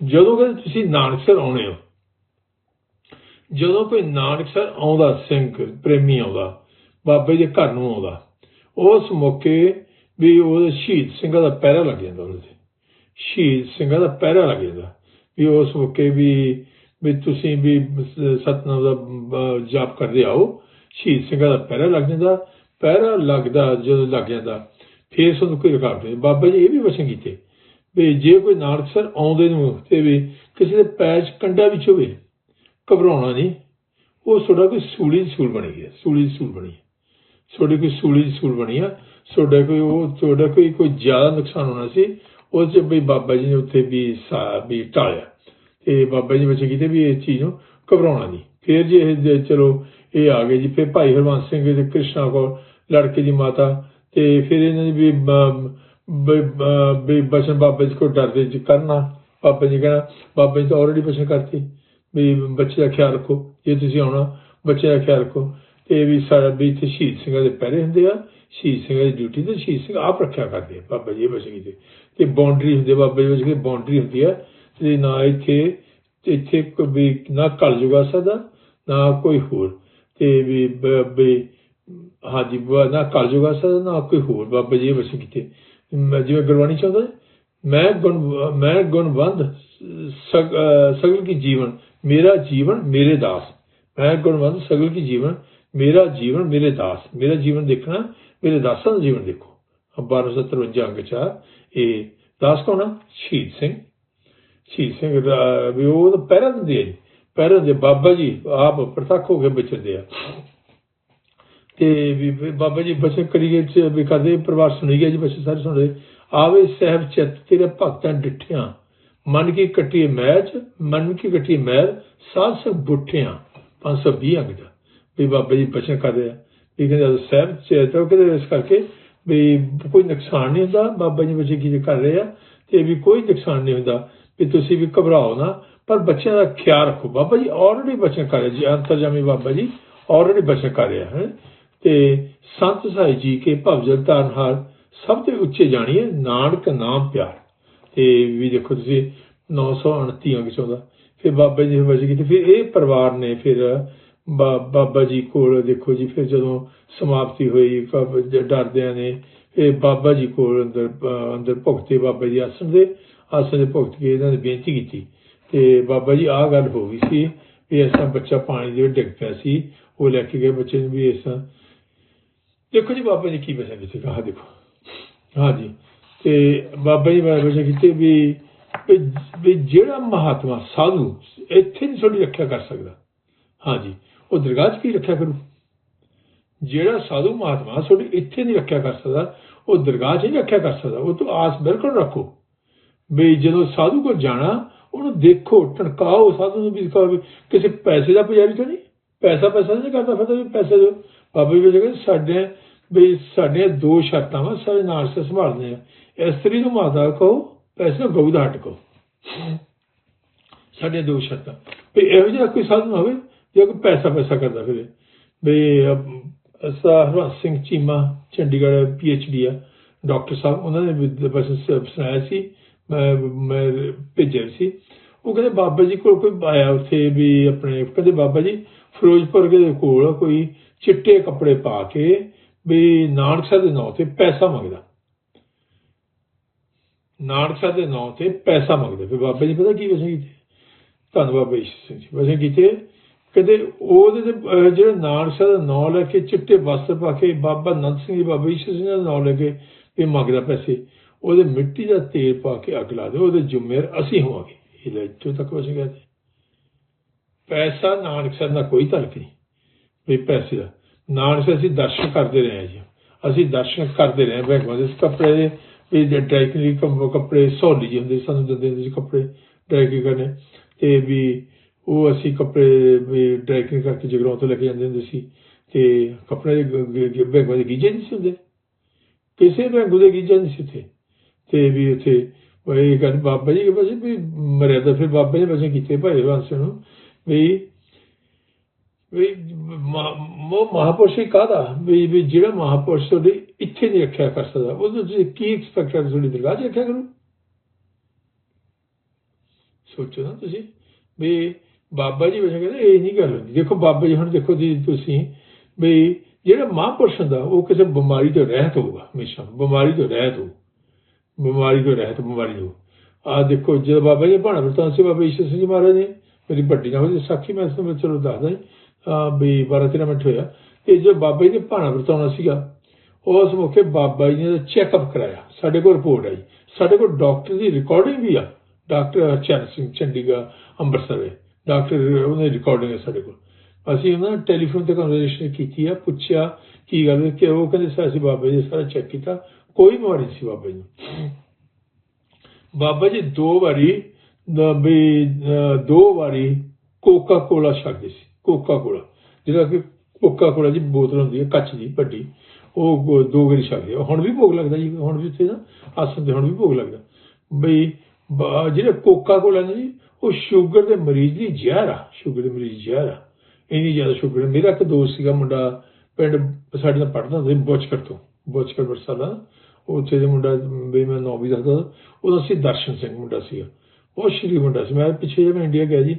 ਜਦੋਂ ਕਹਿੰਦੇ ਤੁਸੀਂ ਨਾਨਕਸਰ ਆਉਣੇ ਹੋ, ਜਦੋਂ ਕੋਈ ਨਾਨਕਸਰ ਆਉਂਦਾ, ਸਿੰਘ, ਪ੍ਰੇਮੀ ਆਉਂਦਾ, ਬਾਬੇ ਦੇ ਘਰ ਨੂੰ ਆਉਂਦਾ ਉਸ ਮੌਕੇ ਵੀ ਉਹ ਸ਼ਹੀਦ ਸਿੰਘਾਂ ਦਾ ਪਹਿਰਾ ਲੱਗ ਜਾਂਦਾ ਉਹਦੇ ਤੇ ਸ਼ਹੀਦ ਸਿੰਘਾਂ ਦਾ ਪਹਿਰਾ ਲੱਗ ਜਾਂਦਾ। ਵੀ ਉਸ ਮੌਕੇ ਵੀ ਵੀ ਤੁਸੀਂ ਵੀ ਸਤਨਾਮ ਦਾ ਜਾਪ ਕਰਦੇ ਆਓ। ਸ਼ਹੀਦ ਸਿੰਘਾਂ ਦਾ ਪਹਿਰਾ ਲੱਗ ਜਾਂਦਾ। ਪਹਿਰਾ ਲੱਗਦਾ, ਜਦੋਂ ਲੱਗ ਜਾਂਦਾ, ਫੇਰ ਸਾਨੂੰ ਕੋਈ ਰੁਕਾਵਟ ਨਹੀਂ। ਬਾਬਾ ਜੀ ਇਹ ਵੀ ਵਚਨ ਕੀਤੇ, ਵੀ ਜੇ ਕੋਈ ਨਾਨਕਸਰ ਆਉਂਦੇ ਨੂੰ ਤੇ ਵੀ ਕਿਸੇ ਦੇ ਪੈਰ 'ਚ ਕੰਡਾ ਵਿੱਚ ਹੋਵੇ ਘਬਰਾਉਣਾ ਨਹੀਂ। ਉਹ ਤੁਹਾਡਾ ਕੋਈ ਸੂਲੀ ਦੀ ਸੂਲ ਬਣੀ ਹੈ ਸੂਲੀ ਦੀ ਸੂਲ ਬਣੀ ਤੁਹਾਡੀ ਕੋਈ ਸੂਲੀ ਦੀ ਸੂਲ ਬਣੀ ਆ, ਤੁਹਾਡਾ ਕੋਈ ਉਹ, ਤੁਹਾਡਾ ਕੋਈ ਕੋਈ ਜ਼ਿਆਦਾ ਨੁਕਸਾਨ ਹੋਣਾ ਸੀ ਉਸ 'ਚ ਵੀ ਬਾਬਾ ਜੀ ਨੇ ਉੱਥੇ ਵੀ ਸਾ- ਵੀ ਟਾਲਿਆ। ਤੇ ਬਾਬਾ ਜੀ ਵਿੱਚ ਕਿਤੇ ਵੀ ਇਸ ਚੀਜ਼ ਨੂੰ ਘਬਰਾਉਣਾ ਨਹੀਂ। ਫਿਰ ਜੇ ਇਹ ਚਲੋ, ਇਹ ਆ ਗਏ ਜੀ, ਫਿਰ ਭਾਈ ਹਰਵੰਸ ਸਿੰਘ ਤੇ ਕ੍ਰਿਸ਼ਨਾ ਕੋਲ ਲੜਕੇ ਦੀ ਮਾਤਾ, ਤੇ ਫਿਰ ਇਹਨਾਂ ਦੀ ਵੀ ਵੀ ਬਚਨ ਬਾਬਾ ਜੀ ਕੋ ਡਰਦੇ ਜੀ, ਕਰਨਾ। ਬਾਬਾ ਜੀ ਕਹਿਣਾ, ਬਾਬਾ ਜੀ ਤਾਂ ਆਲਰੇਡੀ ਬਚਨ ਕਰਤੀ। ਵੀ ਬੱਚੇ ਦਾ ਖਿਆਲ ਰੱਖੋ, ਜੇ ਤੁਸੀਂ ਆਉਣਾ, ਬੱਚੇ ਦਾ ਖਿਆਲ ਰੱਖੋ। ਤੇ ਵੀ ਸਾਡਾ ਵੀ ਇੱਥੇ ਸ਼ਹੀਦ ਸਿੰਘਾਂ ਦੇ ਪਹਿਰੇ ਹੁੰਦੇ ਆ ਸ਼ਹੀਦ ਸਿੰਘਾਂ ਦੀ ਡਿਊਟੀ ਤੇ ਸ਼ਹੀਦ ਸਿੰਘ ਆਪ ਰੱਖਿਆ ਕਰਦੇ ਆ ਬਾਬਾ ਜੀ ਬਚੇ ਤੇ। ਤੇ ਬਾਉਂਡਰੀ ਹੁੰਦੀ ਬਾਬਾ ਜੀ ਬਚੇ ਬਾਉਂਡਰੀ ਹੁੰਦੀ ਆ ਤੇ ਨਾ ਇੱਥੇ ਇੱਥੇ ਕੋਈ ਨਾ ਕਲ ਜੁਗਾ ਸਕਦਾ ਨਾ ਕੋਈ ਹੋਰ। ਤੇ ਵੀ ਬ- ਵੀ ਹਾਂਜੀ ਨਾ ਕਲ ਜੁਗਾ ਸਕਦਾ ਨਾ ਕੋਈ ਹੋਰ। ਬਾਬਾ ਜੀ ਬਚੇ ਕੀਤੇ ਮੈਂ ਜਿਵੇਂ ਗੁਰਬਾਣੀ ਚਾਹੁੰਦਾ ਹੈ, ਮੈਂ ਗੁਣ ਮੈਂ ਗੁਣਵੰਦ ਸਗਲ ਕੀ ਜੀਵਨ ਮੇਰਾ ਜੀਵਨ ਮੇਰੇ ਦਾਸ। ਮੈਂ ਗੁਣਵੰਦ ਸਗਲ ਕੀ ਜੀਵਨ ਮੇਰਾ ਜੀਵਨ ਮੇਰੇ ਦਾਸ ਮੇਰਾ ਜੀਵਨ ਦੇਖਣਾ ਮੇਰੇ ਦਾਸਾਂ ਦਾ ਜੀਵਨ ਦੇਖੋ। 1253 ਅੰਗ ਚ ਆ, ਇਹ ਦਾਸ ਕੌਣ ਆ? ਸ਼ਹੀਦ ਸਿੰਘ। ਸ਼ਹੀਦ ਸਿੰਘ ਦਾ ਵੀ ਉਹ ਤਾਂ ਪਹਿਰਾ ਦਿੰਦੇ ਆ ਜੀ। ਪਹਿਰਾ ਦੇ ਬਾਬਾ ਜੀ ਆਪ ਪ੍ਰਤੱਖ ਹੋ ਕੇ ਵਿਚਰਦੇ ਆ। ਤੇ ਵੀ ਬਾਬਾ ਜੀ ਬਚਨ ਕਰੀਏ ਚ ਵੀ ਕਰਦੇ ਪਰਿਵਾਰ ਸੁਣੀ ਗਿਆ ਜੀ ਬਚਨ ਸਾਰੇ ਸੁਣਦੇ। ਆਵੇ ਸਹਿਬ ਚਿਤ ਤੇਰੇ ਭਗਤਾਂ ਡਿਠਿਆਂ। ਮਨ ਕੀ ਕੱਟੀ ਮੈਚ ਮਨ ਕੀ ਕੱਟੀ ਮੈਲ ਸਾਧ ਸੰਗ ਬੁੱਠਿਆਂ। 520 ਅੰਗ ਦਾ ਵੀ ਬਾਬਾ ਜੀ ਬਚਨ ਕਰਦੇ ਆ ਵੀ ਕਹਿੰਦੇ ਸਹਿਬ ਚਿਤ ਉਹ ਕਹਿੰਦੇ ਇਸ ਕਰਕੇ ਵੀ ਕੋਈ ਨੁਕਸਾਨ ਨਹੀਂ ਹੁੰਦਾ, ਬਾਬਾ ਜੀ ਬਚਨ ਕੀ ਕਰ ਰਹੇ ਆ ਤੇ ਵੀ ਕੋਈ ਨੁਕਸਾਨ ਨਹੀਂ ਹੁੰਦਾ, ਵੀ ਤੁਸੀਂ ਵੀ ਘਬਰਾਓ ਨਾ, ਪਰ ਬੱਚਿਆਂ ਦਾ ਖਿਆਲ ਰੱਖੋ। ਬਾਬਾ ਜੀ ਆਲਰੇਡੀ ਬਚਨ ਕਰ ਰਹੇ, ਜੀ ਅੰਤਰਜਾਮੀ ਬਾਬਾ ਜੀ ਆਲਰੇਡੀ ਬਚਨ ਕਰ ਰਿਹਾ ਹੈ। ਤੇ ਸੰਤ ਸਾਈ ਜੀ ਕੇ ਭਵਜਲ ਧਾਰਨਹਾਰ ਸਭ ਤੋਂ ਉੱਚੇ ਜਾਣੀਏ ਨਾਨਕ ਨਾਮ ਪਿਆਰ। ਤੇ ਵੀ ਦੇਖੋ ਤੁਸੀਂ 929 ਅੰਗ ਚੋਂ ਦਾ ਫਿਰ ਬਾਬਾ ਜੀ ਵਜ ਗਈ ਤੇ ਫਿਰ ਇਹ ਪਰਿਵਾਰ ਨੇ ਫਿਰ ਬਾ- ਬਾਬਾ ਜੀ ਕੋਲ ਦੇਖੋ ਜੀ, ਫਿਰ ਜਦੋਂ ਸਮਾਪਤੀ ਹੋਈ ਡਰਦਿਆਂ ਨੇ ਇਹ ਬਾਬਾ ਜੀ ਕੋਲ ਅੰਦਰ ਅੰਦਰ ਭੁਗਤੇ ਬਾਬਾ ਜੀ ਆਸਣ ਦੇ ਆਸਣ ਦੇ ਭੁਗਤ ਕੇ ਇਹਨਾਂ ਨੇ ਬੇਨਤੀ ਕੀਤੀ। ਤੇ ਬਾਬਾ ਜੀ, ਆਹ ਗੱਲ ਹੋ ਗਈ ਸੀ ਵੀ ਐਸਾ ਬੱਚਾ ਪਾਣੀ ਦੇ ਡਿੱਗ ਪਿਆ ਸੀ, ਉਹ ਲੈ ਕੇ ਗਏ ਬੱਚੇ ਨੂੰ ਵੀ ਐਸਾ ਦੇਖੋ ਜੀ, ਬਾਬਾ ਜੀ ਕੀ ਬਚਨ ਕੀਤੀ ਕਹਾ ਦੇਖੋ। ਹਾਂਜੀ ਤੇ ਬਾਬਾ ਜੀ ਬਾਰੇ ਬਚਨ ਕੀਤੇ ਵੀ ਵੀ ਵੀ ਜਿਹੜਾ ਮਹਾਤਮਾ, ਸਾਧੂ, ਇੱਥੇ ਨਹੀਂ ਤੁਹਾਡੀ ਰੱਖਿਆ ਕਰ ਸਕਦਾ। ਹਾਂਜੀ ਉਹ ਦਰਗਾਹ 'ਚ ਕੀ ਰੱਖਿਆ ਕਰੂ ਜਿਹੜਾ ਸਾਧੂ ਮਹਾਤਮਾ ਤੁਹਾਡੀ ਇੱਥੇ ਨਹੀਂ ਰੱਖਿਆ ਕਰ ਸਕਦਾ, ਉਹ ਦਰਗਾਹ 'ਚ ਨਹੀਂ ਰੱਖਿਆ ਕਰ ਸਕਦਾ, ਉਹ ਤੋਂ ਆਸ ਬਿਲਕੁਲ ਰੱਖੋ। ਵੀ ਜਦੋਂ ਸਾਧੂ ਕੋਲ ਜਾਣਾ, ਉਹਨੂੰ ਦੇਖੋ, ਟਣਕਾਓ ਸਾਧੂ ਨੂੰ ਵੀ ਦਿਖਾਓ ਕਿਸੇ ਪੈਸੇ ਦਾ ਪੁਜਾਰੀ ਤਾਂ ਨਹੀਂ। ਪੈਸਾ ਪੈਸਾ ਨਹੀਂ ਕਰਦਾ ਫਿਰ ਤਾਂ ਵੀ ਪੈਸੇ ਦਿਓ। ਬਾਬਾ ਜੀ ਕਹਿੰਦੇ ਸਾਡੇ ਵੀ ਸਾਡੀਆਂ ਦੋ ਸ਼ਰਤਾਂ ਵਾ ਸਾਡੇ ਨਾਲ ਸੇ ਸੰਭਾਲਦੇ ਆ। ਇਸਤਰੀ ਨੂੰ ਮਾਤਾ ਕਹੋ, ਪੈਸੇ ਨੂੰ ਗਊ ਦਾ ਹਟ ਕਹੋ। ਸਾਡੇ ਦੋ ਸ਼ਰਤਾਂ। ਵੀ ਇਹੋ ਜਿਹਾ ਕੋਈ ਸਾਧੂ ਨਾ ਹੋਵੇ ਜੋ ਕੋਈ ਪੈਸਾ ਪੈਸਾ ਕਰਦਾ ਫਿਰੇ। ਵੀ ਅਸਾ ਸਿੰਘ ਚੀਮਾ, ਚੰਡੀਗੜ੍ਹ ਪੀ ਡੀ ਆ, ਡਾਕਟਰ ਸਾਹਿਬ, ਉਹਨਾਂ ਨੇ ਵੀ ਸੀ, ਮੈਂ ਮੈਂ ਭੇਜਿਆ ਸੀ। ਉਹ ਕਹਿੰਦੇ, ਬਾਬਾ ਜੀ ਕੋਲ ਕੋਈ ਆਇਆ ਉੱਥੇ ਵੀ ਆਪਣੇ, ਕਹਿੰਦੇ, ਬਾਬਾ ਜੀ, ਫਿਰੋਜ਼ਪੁਰ ਦੇ ਕੋਲ ਕੋਈ ਚਿੱਟੇ ਕੱਪੜੇ ਪਾ ਕੇ ਵੀ ਨਾਨਕ ਸਾਹਿਬ ਦੇ ਨਾਂ ਤੇ ਪੈਸਾ ਮੰਗਦਾ। ਨਾਨਕ ਸਾਹਿਬ ਦੇ ਨਾਂ ਤੇ ਪੈਸਾ ਮੰਗਦੇ। ਫਿਰ ਬਾਬਾ ਜੀ, ਪਤਾ ਕੀ ਵਜ੍ਹਾ ਕੀਤੇ? ਧੰਨਵਾਦ ਬਾਬਾ ਜੀ ਸਿੰਘ ਜੀ। ਵਜ੍ਹਾ ਕੀਤੇ ਕਹਿੰਦੇ ਉਹਦੇ ਤੇ ਅਹ, ਜਿਹੜਾ ਦਾ ਨਾਂ ਲੈ ਕੇ ਚਿੱਟੇ ਵਸਤਰ ਪਾ ਕੇ ਬਾਬਾ ਨੰਦ ਸਿੰਘ ਜੀ ਬਾਬਾ ਈਸ਼ਰ ਸਿੰਘ ਦਾ ਨਾਂ ਲੈ ਕੇ ਵੀ ਮੰਗਦਾ ਪੈਸੇ ਉਹਦੇ ਮਿੱਟੀ ਦਾ ਤੇਲ ਪਾ ਕੇ ਅੱਗ ਲਾ ਦੇ ਉਹਦੇ ਜ਼ਿੰਮੇਵਾਰ ਅਸੀਂ ਹੋਵਾਂਗੇ। ਇਹ ਲੈ ਇੱਥੋਂ ਤੱਕ ਵਜ੍ਹਾ ਕਹਿੰਦੇ ਪੈਸਾ ਨਾਨਕ ਸਾਹਿਬ ਕੋਈ ਤਾਲੁਕ ਨਹੀਂ ਵੀ ਪੈਸੇ ਦਾ। ਨਾਨਕ ਅਸੀਂ ਦਰਸ਼ਨ ਕਰਦੇ ਰਹੇ ਜੀ। ਅਸੀਂ ਦਰਸ਼ਨ ਕਰਦੇ ਰਹੇ ਭਗਵਾਨ ਦੇ ਕੱਪੜੇ ਦੇ ਵੀ ਡਰਾਈ ਕਲੀ ਕੱਪੜੇ ਸੌਲੀ ਜੀ ਹੁੰਦੇ ਸਾਨੂੰ ਦਿੰਦੇ ਹੁੰਦੇ ਸੀ ਕੱਪੜੇ ਡਰਾਈ ਕਰਨੇ। ਤੇ ਵੀ ਉਹ ਅਸੀਂ ਕੱਪੜੇ ਵੀ ਡਰਾਈ ਕਰਕੇ ਜਗਰਾਉਂ ਤੋਂ ਲੈ ਕੇ ਜਾਂਦੇ ਹੁੰਦੇ ਸੀ ਤੇ ਕੱਪੜੇ ਦੇ ਭਗਵਾਨ ਦੇ ਗੀਜੇ ਨਹੀਂ ਸੀ ਹੁੰਦੇ। ਕਿਸੇ ਭਗਵਾਨ ਦੇ ਗੀਜੇ ਨਹੀਂ ਸੀ ਉੱਥੇ। ਤੇ ਵੀ ਉੱਥੇ ਉਹ ਇਹ ਗੱਲ ਬਾਬਾ ਜੀ ਬਸ ਵੀ ਮਰਿਆਦਾ ਫਿਰ ਬਾਬਾ ਜੀ ਬਸੇ ਕੀਤੇ ਭਾਈ ਵਾਂਸ ਨੂੰ ਵੀ ਵੀ ਮੋ, ਮਹਾਪੁਰਸ਼ ਹੀ ਕਾਹਦਾ? ਵੀ ਵੀ ਜਿਹੜਾ ਮਹਾਪੁਰਸ਼ ਤੁਹਾਡੇ ਇੱਥੇ ਨਹੀਂ ਰੱਖਿਆ ਕਰ ਸਕਦਾ। ਉਹਦੇ ਤੁਸੀਂ ਕੀ ਐਕਸਪੈਕਟ ਕਰਦੇ ਤੁਹਾਡੀ ਦਰਗਾਹ 'ਚ ਰੱਖਿਆ ਕਰੋ? ਸੋਚੋ ਨਾ ਤੁਸੀਂ ਵੀ ਬਾਬਾ ਜੀ ਵੈਸੇ ਕਹਿੰਦੇ, ਇਹ ਨਹੀਂ ਗੱਲ ਹੁੰਦੀ। ਦੇਖੋ ਬਾਬਾ ਜੀ, ਹੁਣ ਦੇਖੋ ਜੀ, ਤੁਸੀਂ ਵੀ ਜਿਹੜਾ ਮਹਾਂਪੁਰਸ਼ ਹੁੰਦਾ, ਉਹ ਕਿਸੇ ਬਿਮਾਰੀ ਤੋਂ ਰਹਿਤ ਹੋਊਗਾ ਹਮੇਸ਼ਾ। ਬਿਮਾਰੀ ਤੋਂ ਰਹਿਤ ਹੋ ਬਿਮਾਰੀ ਤੋਂ ਰਹਿਤ, ਬਿਮਾਰੀ ਤੋਂ ਆ ਦੇਖੋ, ਜਦੋਂ ਬਾਬਾ ਜੀ ਭਾਣਾ ਵਰਤਾਂ ਸੀ ਬਾਬਾ ਈਸ਼ਰ ਸਿੰਘ ਜੀ ਮਹਾਰਾਜ ਨੇ, ਮੇਰੀ ਵੱਡੀ ਨਾਲ ਹੋਈ ਸਾਖੀ ਮੈਂ ਤੁਹਾਨੂੰ ਚਲੋ ਦੱਸਦਾ ਜੀ ਆ ਵੀ 12 13 ਮਿੰਟ ਹੋਇਆ। ਤੇ ਜੋ ਬਾਬਾ ਜੀ ਨੇ ਭਾਣਾ ਵਰਤਾਉਣਾ ਸੀਗਾ, ਉਸ ਮੌਕੇ ਬਾਬਾ ਜੀ ਨੇ ਚੈੱਕਅਪ ਕਰਾਇਆ। ਸਾਡੇ ਕੋਲ ਰਿਪੋਰਟ ਆਈ। ਸਾਡੇ ਕੋਲ ਡਾਕਟਰ ਦੀ ਰਿਕਾਰਡਿੰਗ ਵੀ ਆ। ਡਾਕਟਰ ਚਰਨ ਸਿੰਘ, ਚੰਡੀਗੜ੍ਹ, ਅੰਮ੍ਰਿਤਸਰ ਦੇ। ਡਾਕਟਰ, ਉਹਨੇ ਰਿਕਾਰਡਿੰਗ ਹੈ ਸਾਡੇ ਕੋਲ। ਅਸੀਂ ਉਹਨਾਂ ਟੈਲੀਫੋਨ ਤੇ ਕਨਵਰਸੇਸ਼ਨ ਕੀਤੀ ਆ, ਪੁੱਛਿਆ ਕੀ ਗੱਲ ਹੈ ਕਿ ਉਹ ਕਹਿੰਦੇ, ਸਰ, ਅਸੀਂ ਬਾਬਾ ਜੀ ਸਾਰਾ ਚੈੱਕ ਕੀਤਾ, ਕੋਈ ਬਿਮਾਰੀ ਸੀ ਬਾਬਾ ਜੀ ਬਾਬਾ ਜੀ ਦੋ ਵਾਰੀ ਵੀ ਦੋ ਵਾਰੀ ਕੋਕਾ ਕੋਲਾ ਛਕਦੇ ਸੀ ਕੋਕਾ ਕੋਲਾ ਜਿਹੜਾ ਕਿ ਕੋਕਾ ਕੋਲਾ ਦੀ ਬੋਤਲ ਹੁੰਦੀ ਹੈ, ਕੱਚ ਦੀ, ਵੱਡੀ, ਉਹ ਦੋ ਵਾਰੀ ਛਕਦੇ ਆ। ਹੁਣ ਵੀ ਭੋਗ ਲੱਗਦਾ ਜੀ, ਹੁਣ ਵੀ ਉੱਥੇ ਨਾ ਆਸਨ ਤੇ ਹੁਣ ਵੀ ਭੋਗ ਲੱਗਦਾ। ਬਈ ਬ- ਜਿਹੜੇ ਕੋਕਾ ਕੋਲਾ ਨੇ ਜੀ ਉਹ ਸ਼ੂਗਰ ਦੇ ਮਰੀਜ਼ ਦੀ ਜ਼ਹਿਰ ਆ ਸ਼ੂਗਰ ਦੇ ਮਰੀਜ਼ ਜ਼ਹਿਰ ਆ। ਇੰਨੀ ਜ਼ਿਆਦਾ ਸ਼ੂਗਰ ਹੈ। ਮੇਰਾ ਇੱਕ ਦੋਸਤ ਸੀਗਾ ਮੁੰਡਾ ਪਿੰਡ ਸਾਡੇ ਨਾਲ ਪੜ੍ਹਦਾ ਹੁੰਦਾ ਸੀ ਬੋਚਕਰ ਤੋਂ ਬੋਚਕਰ ਬਰਸਾਲਾ ਉੱਥੇ ਦੇ ਮੁੰਡਾ ਵੀ ਮੈਂ ਨੌਵੀਂ ਦਾ ਹੁੰਦਾ ਉਹਦਾ ਸੀ ਦਰਸ਼ਨ ਸਿੰਘ ਮੁੰਡਾ ਸੀਗਾ। ਬਹੁਤ ਸ਼ਰੀਫ ਮੁੰਡਾ ਸੀ। ਮੈਂ ਪਿੱਛੇ ਜਿਹੇ ਮੈਂ ਇੰਡੀਆ ਗਿਆ ਜੀ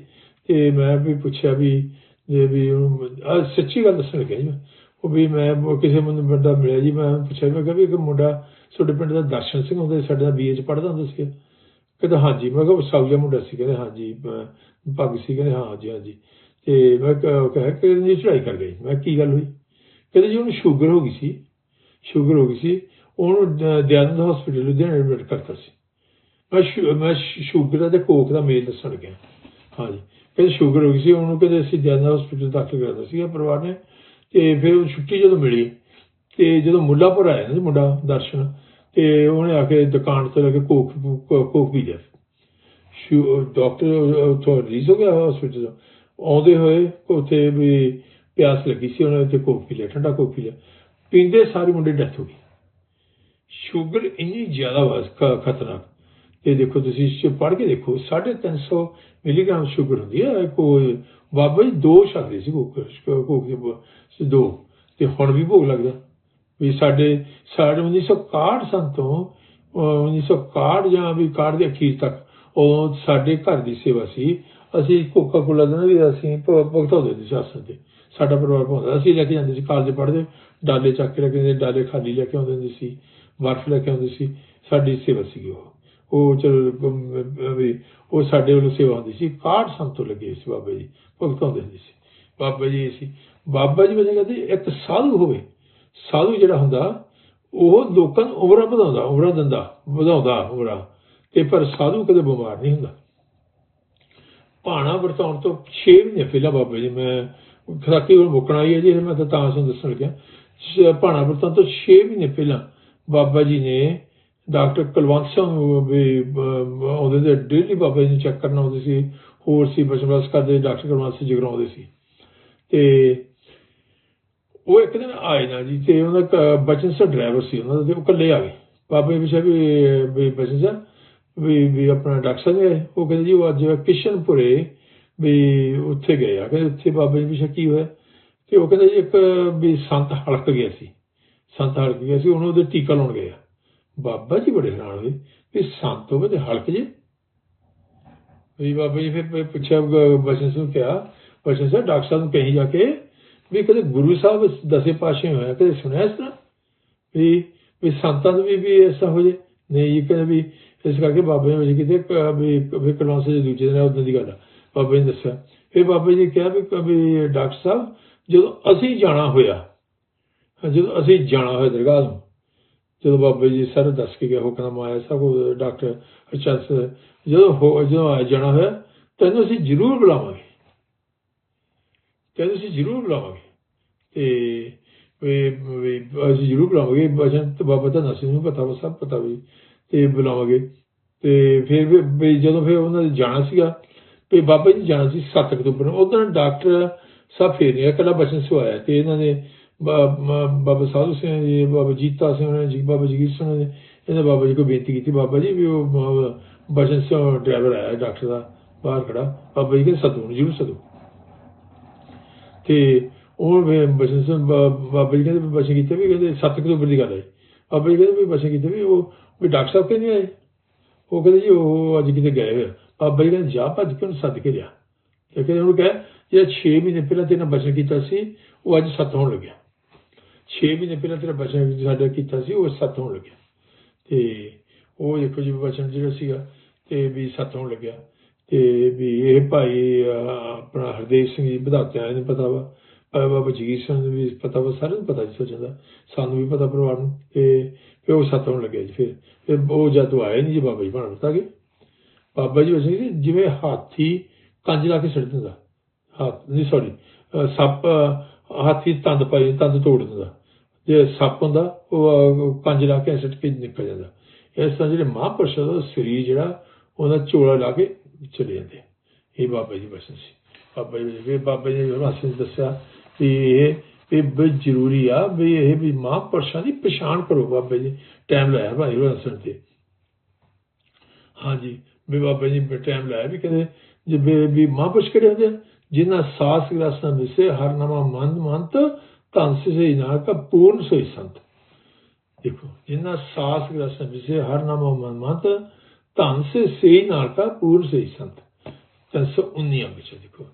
ਤੇ ਮੈਂ ਵੀ ਪੁੱਛਿਆ ਵੀ ਜੇ ਵੀ ਉਹਨੂੰ- ਆਹ ਸੱਚੀ ਗੱਲ ਦੱਸਣ ਲੱਗਿਆ ਜੀ ਮੈਂ। ਉਹ ਵੀ ਮੈਂ ਉਹ ਕਿਸੇ ਮੈਨੂੰ ਬੰਦਾ ਮਿਲਿਆ ਜੀ ਮੈਂ ਪੁੱਛਿਆ ਮੈਂ ਕਿਹਾ ਵੀ ਇੱਕ ਮੁੰਡਾ ਤੁਹਾਡੇ ਪਿੰਡ ਦਾ ਦਰਸ਼ਨ ਸਿੰਘ ਹੁੰਦਾ ਸੀ, ਸਾਡੇ ਦਾ ਬੀਏ ਚ ਪੜ੍ਹਦਾ ਹੁੰਦਾ ਸੀ ਕਹਿੰਦਾ ਹਾਂਜੀ। ਮੈਂ ਕਿਹਾ ਸਾਊਜਾ ਮੁੰਡਾ ਸੀ। ਕਹਿੰਦੇ ਹਾਂਜੀ। ਮੈਂ ਪੱਗ ਸੀ। ਕਹਿੰਦੇ ਹਾਂ ਹਾਂਜੀ ਹਾਂਜੀ। ਤੇ ਮੈਂ ਕ- ਕਿਹਾ ਕਿ ਇਹ ਚੜਾਈ ਕਰ ਗਈ ਮੈਂ ਕਿਹਾ, ਕੀ ਗੱਲ ਹੋਈ? ਕਹਿੰਦੇ ਜੀ ਉਹਨੂੰ ਸ਼ੂਗਰ ਹੋ ਗਈ ਸੀ। ਸ਼ੂਗਰ ਹੋ ਗਈ ਸੀ। ਉਹਨੂੰ ਦ- ਦਿਆਨੰਦ ਹਸਪੀਟਲ ਲੁਧਿਆਣੇ ਐਡਮਿਟ ਕਰਤਾ ਸੀ। ਮੈਂ ਸ਼ੂ- ਮੈਂ ਸ਼- ਸ਼ੂਗਰ ਅਤੇ ਕੋਕ ਦਾ ਮੇਲ ਦੱਸਣ ਲੱਗਿਆ। ਹਾਂਜੀ। ਕਹਿੰਦੇ ਸ਼ੂਗਰ ਹੋ ਗਈ ਸੀ। ਉਹਨੂੰ ਕਹਿੰਦੇ ਅਸੀਂ ਦਿਆਨੰਦ ਹਸਪੀਟਲ ਦਾਖਲ ਕਰਾਤਾ ਸੀਗਾ ਪਰਿਵਾਰ ਨੇ। ਤੇ ਫਿਰ ਉਹ ਛੁੱਟੀ ਜਦੋਂ ਮਿਲੀ। ਤੇ ਜਦੋਂ ਮੁੱਲਾਪੁਰ ਆਇਆ ਨਾ ਜੀ ਮੁੰਡਾ ਦਰਸ਼ਨ ਤੇ ਉਹਨੇ ਆ ਕੇ ਦੁਕਾਨ ਤੋਂ ਲੈ ਕੇ ਪੀ ਲਿਆ ਡਾਕਟਰ ਉੱਥੋਂ ਰਿਲੀਜ਼ ਹੋ ਗਿਆ ਹਸਪੀਟਲ ਆਉਂਦੇ ਹੋਏ ਉੱਥੇ ਵੀ ਪਿਆਸ ਲੱਗੀ ਸੀ, ਉਹਨੇ ਉੱਥੇ ਕੋਕ ਪੀ ਲਿਆ, ਠੰਡਾ ਕੋਕ ਪੀ ਲਿਆ। ਪੀਂਦੇ ਸਾਰੇ ਮੁੰਡੇ ਡੈਥ ਹੋ ਗਈ ਸ਼ੂਗਰ ਇੰਨੀ ਜ਼ਿਆਦਾ ਵਸ ਖਤਰਨਾਕ। ਤੇ ਦੇਖੋ ਤੁਸੀਂ ਇਸ ਪੜ੍ਹ ਕੇ ਦੇਖੋ 350 ਮਿਲੀਗ੍ਰਾਮ ਸ਼ੂਗਰ ਹੁੰਦੀ ਹੈ, ਕੋਈ ਬਾਬਾ ਜੀ ਦੋ ਛਕਦੇ ਸੀ ਕੋਕ ਕੋਕ ਦੇ ਦੋ। ਤੇ ਹੁਣ ਵੀ ਭੋਗ ਲੱਗਦਾ। ਵੀ ਸਾਡੇ ਸਾਡੇ 1961 ਸਨ ਤੋਂ, ਅਹ 1961 ਜਾਂ ਵੀ 61 ਦੇ ਅਖੀਰ ਤੱਕ ਉਹ ਸਾਡੇ ਘਰ ਦੀ ਸੇਵਾ ਸੀ। ਅਸੀਂ ਕੋਕਾ ਕੋਲਾ ਦਾ ਵੀ ਅਸੀਂ ਭ- ਭੁਗਤਾਉਂਦੇ ਸੀ ਸ਼ਾਸਨ ਤੇ। ਸਾਡਾ ਪਰਿਵਾਰ ਪਾਉਂਦਾ ਅਸੀਂ ਲੈ ਕੇ ਜਾਂਦੇ ਸੀ ਕਾਲਜ ਪੜ੍ਹਦੇ। ਡਾਲੇ ਚੱਕ ਕੇ ਲੈ ਕੇ ਜਾਂਦੇ ਡਾਲੇ ਖਾਲੀ ਲੈ ਕੇ ਆਉਂਦੇ ਹੁੰਦੇ ਸੀ, ਬਰਫ਼ ਲੈ ਕੇ ਆਉਂਦੇ ਸੀ। ਸਾਡੀ ਸੇਵਾ ਸੀਗੀ ਉਹ। ਉਹ ਚਲੋ ਵੀ ਉਹ ਸਾਡੇ ਵੱਲੋਂ ਸੇਵਾ ਹੁੰਦੀ ਸੀ। 61 ਸੰਤ ਤੋਂ ਲੱਗੇ ਸੀ ਬਾਬਾ ਜੀ, ਭੁਗਤਾਉਂਦੇ ਹੁੰਦੇ ਸੀ। ਬਾਬਾ ਜੀ ਸੀ ਬਾਬਾ ਜੀ ਕਹਿੰਦੇ ਕਹਿੰਦੇ ਇੱਕ ਸਾਧੂ ਹੋਵੇ। ਸਾਧੂ ਜਿਹੜਾ ਹੁੰਦਾ ਉਹ ਲੋਕਾਂ ਨੂੰ ਉਮਰਾਂ ਵਧਾਉਂਦਾ ਉਮਰਾਂ ਦਿੰਦਾ ਵਧਾਉਂਦਾ ਉਮਰਾਂ। ਤੇ ਪਰ ਸਾਧੂ ਕਦੇ ਬਿਮਾਰ ਨਹੀਂ ਹੁੰਦਾ। ਭਾਣਾ ਵਰਤਾਉਣ ਤੋਂ 6 ਮਹੀਨੇ ਪਹਿਲਾਂ ਬਾਬਾ ਜੀ ਮੈਂ ਖਰਾਕੀ ਉਹ ਮੁੱਕਣਾ ਹੀ ਹੈ ਜੀ ਮੈਂ ਤਾਂ ਤਾਂ ਤੁਹਾਨੂੰ ਦੱਸਣ ਲੱਗਿਆ। ਭਾਣਾ ਵਰਤਾਉਣ ਤੋਂ 6 ਮਹੀਨੇ ਪਹਿਲਾਂ ਬਾਬਾ ਜੀ ਨੇ ਡਾਕਟਰ ਕੁਲਵੰਤ ਸਿੰਘ ਵੀ ਅਹ, ਆਉਂਦੇ ਦੇ ਡੇਲੀ ਬਾਬਾ ਜੀ ਨੂੰ ਚੈੱਕ ਕਰਨ ਆਉਂਦੇ ਸੀ ਹੋਰ ਸੀ ਬਚਨਵਾਸ ਕਰਦੇ ਡਾਕਟਰ ਕੁਲਵੰਤ ਸਿੰਘ ਜਗਰਾਉਂਦੇ ਸੀ। ਤੇ ਉਹ ਇੱਕ ਦਿਨ ਆਏ ਨਾ ਜੀ ਤੇ ਉਹਨਾਂ ਦਾ ਬਚਨ ਸਿੰਘ ਡਰਾਈਵਰ ਸੀ ਉਹਨਾਂ ਦਾ ਉਹ ਇਕੱਲੇ ਆ ਗਏ। ਬਾਬਾ ਜੀ ਪੁੱਛਿਆ ਵੀ ਬਚਨ ਸਿੰਘ ਵੀ ਵੀ ਆਪਣਾ ਡਾਕਟਰ ਸਾਹਿਬ ਆਏ। ਉਹ ਕਹਿੰਦੇ ਜੀ ਉਹ ਅੱਜ ਕਿਸ਼ਨਪੁਰੇ ਵੀ ਉੱਥੇ ਗਏ ਆ। ਕਹਿੰਦੇ ਉੱਥੇ ਬਾਬਾ ਜੀ ਪੁੱਛਿਆ ਕੀ ਹੋਇਆ? ਤੇ ਉਹ ਕਹਿੰਦੇ ਜੀ ਇੱਕ ਵੀ ਸੰਤ ਹਲਕ ਗਿਆ ਸੀ। ਸੰਤ ਹਲਕ ਗਿਆ ਸੀ, ਉਹਨੂੰ ਉਹਦੇ ਟੀਕਾ ਲਾਉਣ ਗਏ ਆ। ਬਾਬਾ ਜੀ ਬੜੇ ਹੈਰਾਨ ਹੋਏ ਵੀ ਸੰਤ ਹੋਵੇ ਤੇ ਹਲਕ ਜੇ। ਵੀ ਬਾਬਾ ਜੀ ਫਿਰ ਪੁੱਛਿਆ, ਬਚਨ ਸਿੰਘ ਨੂੰ ਕਿਹਾ, ਬਚਨ ਸਾਹਿਬ ਡਾਕਟਰ ਸਾਹਿਬ ਨੂੰ ਕਹੀ ਜਾ ਕੇ ਵੀ ਕਦੇ ਗੁਰੂ ਸਾਹਿਬ ਦਸੇ ਪਾਸ਼ੇ ਹੋਇਆ, ਕਦੇ ਸੁਣਿਆ ਇਸ ਤਰ੍ਹਾਂ? ਵੀ ਵੀ ਸੰਤਾਂ ਨੂੰ ਵੀ ਵੀ ਐਸਾ ਹੋ ਜੇ? ਨਹੀਂ ਜੀ ਕਹਿੰਦੇ ਵੀ ਇਸ ਕਰਕੇ ਬਾਬੇ ਨੇ ਕਿਤੇ ਵੀ ਵੀ ਕਲਾਸ ਦੇ ਦੂਜੇ ਦਿਨ ਉਦੋਂ ਦੀ ਗੱਲ ਬਾਬੇ ਨੇ ਦੱਸਿਆ। ਫਿਰ ਬਾਬਾ ਜੀ ਨੇ ਕਿਹਾ ਵੀ ਕ- ਡਾਕਟਰ ਸਾਹਿਬ, ਜਦੋਂ ਅਸੀਂ ਜਾਣਾ ਹੋਇਆ, ਜਦੋਂ ਅਸੀਂ ਜਾਣਾ ਹੋਇਆ ਦਰਗਾਹ ਨੂੰ, ਜਦੋਂ ਬਾਬਾ ਜੀ ਸਾਰੇ ਦੱਸ ਕੇ ਗਏ, ਹੁਕਮ ਆਇਆ, ਸਭ ਡਾਕਟਰ ਅਚਾਸ ਜਦੋਂ ਜਦੋਂ ਆ ਜਾਣਾ ਹੋਇਆ, ਤੈਨੂੰ ਅਸੀਂ ਜ਼ਰੂਰ ਬੁਲਾਵਾਂਗੇ। ਕਹਿੰਦੇ ਅਸੀਂ ਜ਼ਰੂਰ ਬੁਲਾਵਾਂਗੇ। ਤੇ ਅਸੀਂ ਜ਼ਰੂਰ ਬੁਲਾਵਾਂਗੇ। ਬਚਨ ਤੇ ਬਾਬਾ ਦਾ ਨਸੀਬ ਨੂੰ ਪਤਾ ਵਾ, ਸਭ ਪਤਾ ਵੀ, ਤੇ ਬੁਲਾਵਾਂਗੇ। ਤੇ ਫਿਰ ਵੀ- ਜਦੋਂ ਫਿਰ ਉਹਨਾਂ ਨੇ ਜਾਣਾ ਸੀਗਾ ਤੇ ਬਾਬਾ ਜੀ ਜਾਣਾ ਸੀ 7 ਅਕਤੂਬਰ ਨੂੰ। ਉਦੋਂ ਡਾਕਟਰ ਸਭ ਫੇਰ ਨਹੀਂ ਇਕੱਲਾ ਬਚਨ ਸੋ ਆਇਆ। ਤੇ ਇਹਨਾਂ ਨੇ ਬਾਬਾ ਸਾਧੂ ਸਿੰਘ ਜੀ, ਬਾਬਾ ਜੀਤਾ ਸਿੰਘ ਨੇ ਜੀ, ਬਾਬਾ ਜਗੀਰ ਸਿੰਘ ਨੇ ਇਹਨਾਂ ਬਾਬਾ ਜੀ ਕੋਲ ਬੇਨਤੀ ਕੀਤੀ। ਬਾਬਾ ਜੀ, ਵੀ ਉਹ ਬਚਨ ਸਿੰਘ ਡਰਾਈਵਰ ਆਇਆ ਡਾਕਟਰ ਦਾ, ਬਾਹਰ ਖੜਾ। ਬਾਬਾ ਜੀ ਨੇ ਸਦੂ, ਜਰੂਰ ਸਦੂ। ਤੇ ਉਹ ਬਾਬਾ ਜੀ ਕਹਿੰਦੇ ਵੀ ਕੀਤੇ ਵੀ ਕਹਿੰਦੇ 7 ਅਕਤੂਬਰ ਦੀ ਗੱਲ ਹੈ। ਬਾਬਾ ਜੀ ਕਹਿੰਦੇ ਵੀ ਬਚਨ ਕੀਤੇ ਵੀ ਉਹ ਵੀ ਡਾਕਟਰ ਸਾਹਿਬ ਕਿ ਆਏ ਉਹ ਕਹਿੰਦੇ ਜੀ, ਉਹ ਅੱਜ ਕਿਤੇ ਗਏ ਹੋਏ ਬਾਬਾ ਜੀ ਕਹਿੰਦੇ, ਜਾ ਭੱਜ ਕੇ ਉਹਨੂੰ ਸੱਦ ਕੇ ਲਿਆ। ਤੇ ਕਹਿੰਦੇ ਉਹਨੂੰ ਕਹੇ, ਜਿਹੜਾ 6 ਮਹੀਨੇ ਪਹਿਲਾਂ ਤੇਰਾ ਬਚਨ ਕੀਤਾ ਸੀ, ਉਹ ਅੱਜ ਸੱਤ ਹੋਣ ਲੱਗਿਆ। 6 ਮਹੀਨੇ ਪਹਿਲਾਂ ਤੇਰਾ ਬਚਨ ਸਾਡਾ ਕੀਤਾ ਸੀ, ਉਹ ਸੱਤ ਹੋਣ ਲੱਗਿਆ। ਤੇ ਉਹ ਦੇਖੋ ਜੀ ਬਚਨ ਜਿਹੜਾ ਸੀਗਾ, ਤੇ ਵੀ ਸੱਤ ਹੋਣ ਲੱਗਿਆ। ਤੇ ਵੀ ਇਹ ਭਾਈ ਆਪਣਾ ਹਰਦੇਵ ਸਿੰਘ ਜੀ ਵਧਾਤਿਆਂ ਨੂੰ, ਪਤਾ ਵਾ। ਬਾਬਾ ਜਗੀਰ ਸਿੰਘ ਨੂੰ ਵੀ ਪਤਾ ਵਾ, ਸਾਰਿਆਂ ਨੂੰ ਪਤਾ ਜੀ ਸੋਚਣ ਦਾ। ਸਾਨੂੰ ਵੀ ਪਤਾ ਪਰਿਵਾਰ ਨੂੰ। ਤੇ ਫਿਰ ਉਹ ਸੱਤ ਹੋਣ ਲੱਗਿਆ ਜੀ ਫਿਰ। ਫਿਰ ਉਹ ਜਦ ਆਏ ਨਹੀਂ ਜੀ ਬਾਬਾ ਜੀ ਬਣ ਬਤਾ ਗਏ ਬਾਬਾ ਜੀ ਵਸੇ ਜਿਵੇਂ ਹਾਥੀ ਕੰਜ ਲਾ ਕੇ ਛੱਡ ਦਿੰਦਾ। ਹੱਥ, ਨਹੀਂ ਸੌਰੀ ਸੱਪ ਹਾਥੀ ਤੰਦ ਪਾਈ, ਤੰਦ ਤੋੜ ਦਿੰਦਾ। ਜੇ ਸੱਪ ਹੁੰਦਾ, ਉਹ ਕੰਜ ਲਾ ਕੇ ਸਿੱਟ ਕੇ ਨਿਕਲ ਜਾਂਦਾ। ਇਸ ਤਰ੍ਹਾਂ ਜਿਹੜੇ ਮਹਾਂਪੁਰਸ਼ ਦਾ ਸਰੀਰ ਜਿਹੜਾ, ਉਹਦਾ ਝੋਲਾ ਲਾ ਕੇ ਚਲੇ ਜਾਂਦੇ। ਇਹ ਬਾਬਾ ਜੀ ਬਸਨ ਸੀ। ਬਾਬਾ ਜੀ ਵੀ ਬਾਬਾ ਜੀ ਨੇ ਹਾਸੇ ਦੱਸਿਆ ਕਿ ਇਹ ਵੀ ਬਈ ਜ਼ਰੂਰੀ ਆ ਵੀ ਇਹ ਵੀ ਮਹਾਂਪੁਰਸ਼ਾਂ ਦੀ ਪਛਾਣ ਕਰੋ ਬਾਬਾ ਜੀ। ਟਾਈਮ ਲਾਇਆ ਭਾਈ ਉਹ ਤੇ। ਹਾਂਜੀ, ਵੀ ਬਾਬਾ ਜੀ ਨੇ ਟਾਈਮ ਲਾਇਆ ਵੀ ਕਹਿੰਦੇ, ਜੇ ਵੀ- ਮਹਾਂਪੁਰਸ਼ ਕਿਹੜੇ ਹੁੰਦੇ ਜਿਨ੍ਹਾਂ ਸਾਸ ਗ੍ਰਸਨਾ ਵਿਸੇ ਹਰ ਨਵਾਂ ਮੰਦ ਮੰਤ, ਧੰਨ ਸੇ ਨਾ ਕਾ ਪੂਰਨ ਸੋਈ ਸੰਤ। ਦੇਖੋ, ਜਿਨ੍ਹਾਂ ਸਾਸ ਗ੍ਰਸਨਾ ਵਿਸੇ ਹਰ ਨਵਾਂ ਮੰਦ ਮੰਤ, ਧੰਨ ਸੇ ਸੇ ਨਾਲ ਕਾ ਪੂਰਨ ਸੋਈ ਸੰਤ। 319 ਅੰਗ ਚ ਦੇਖੋ।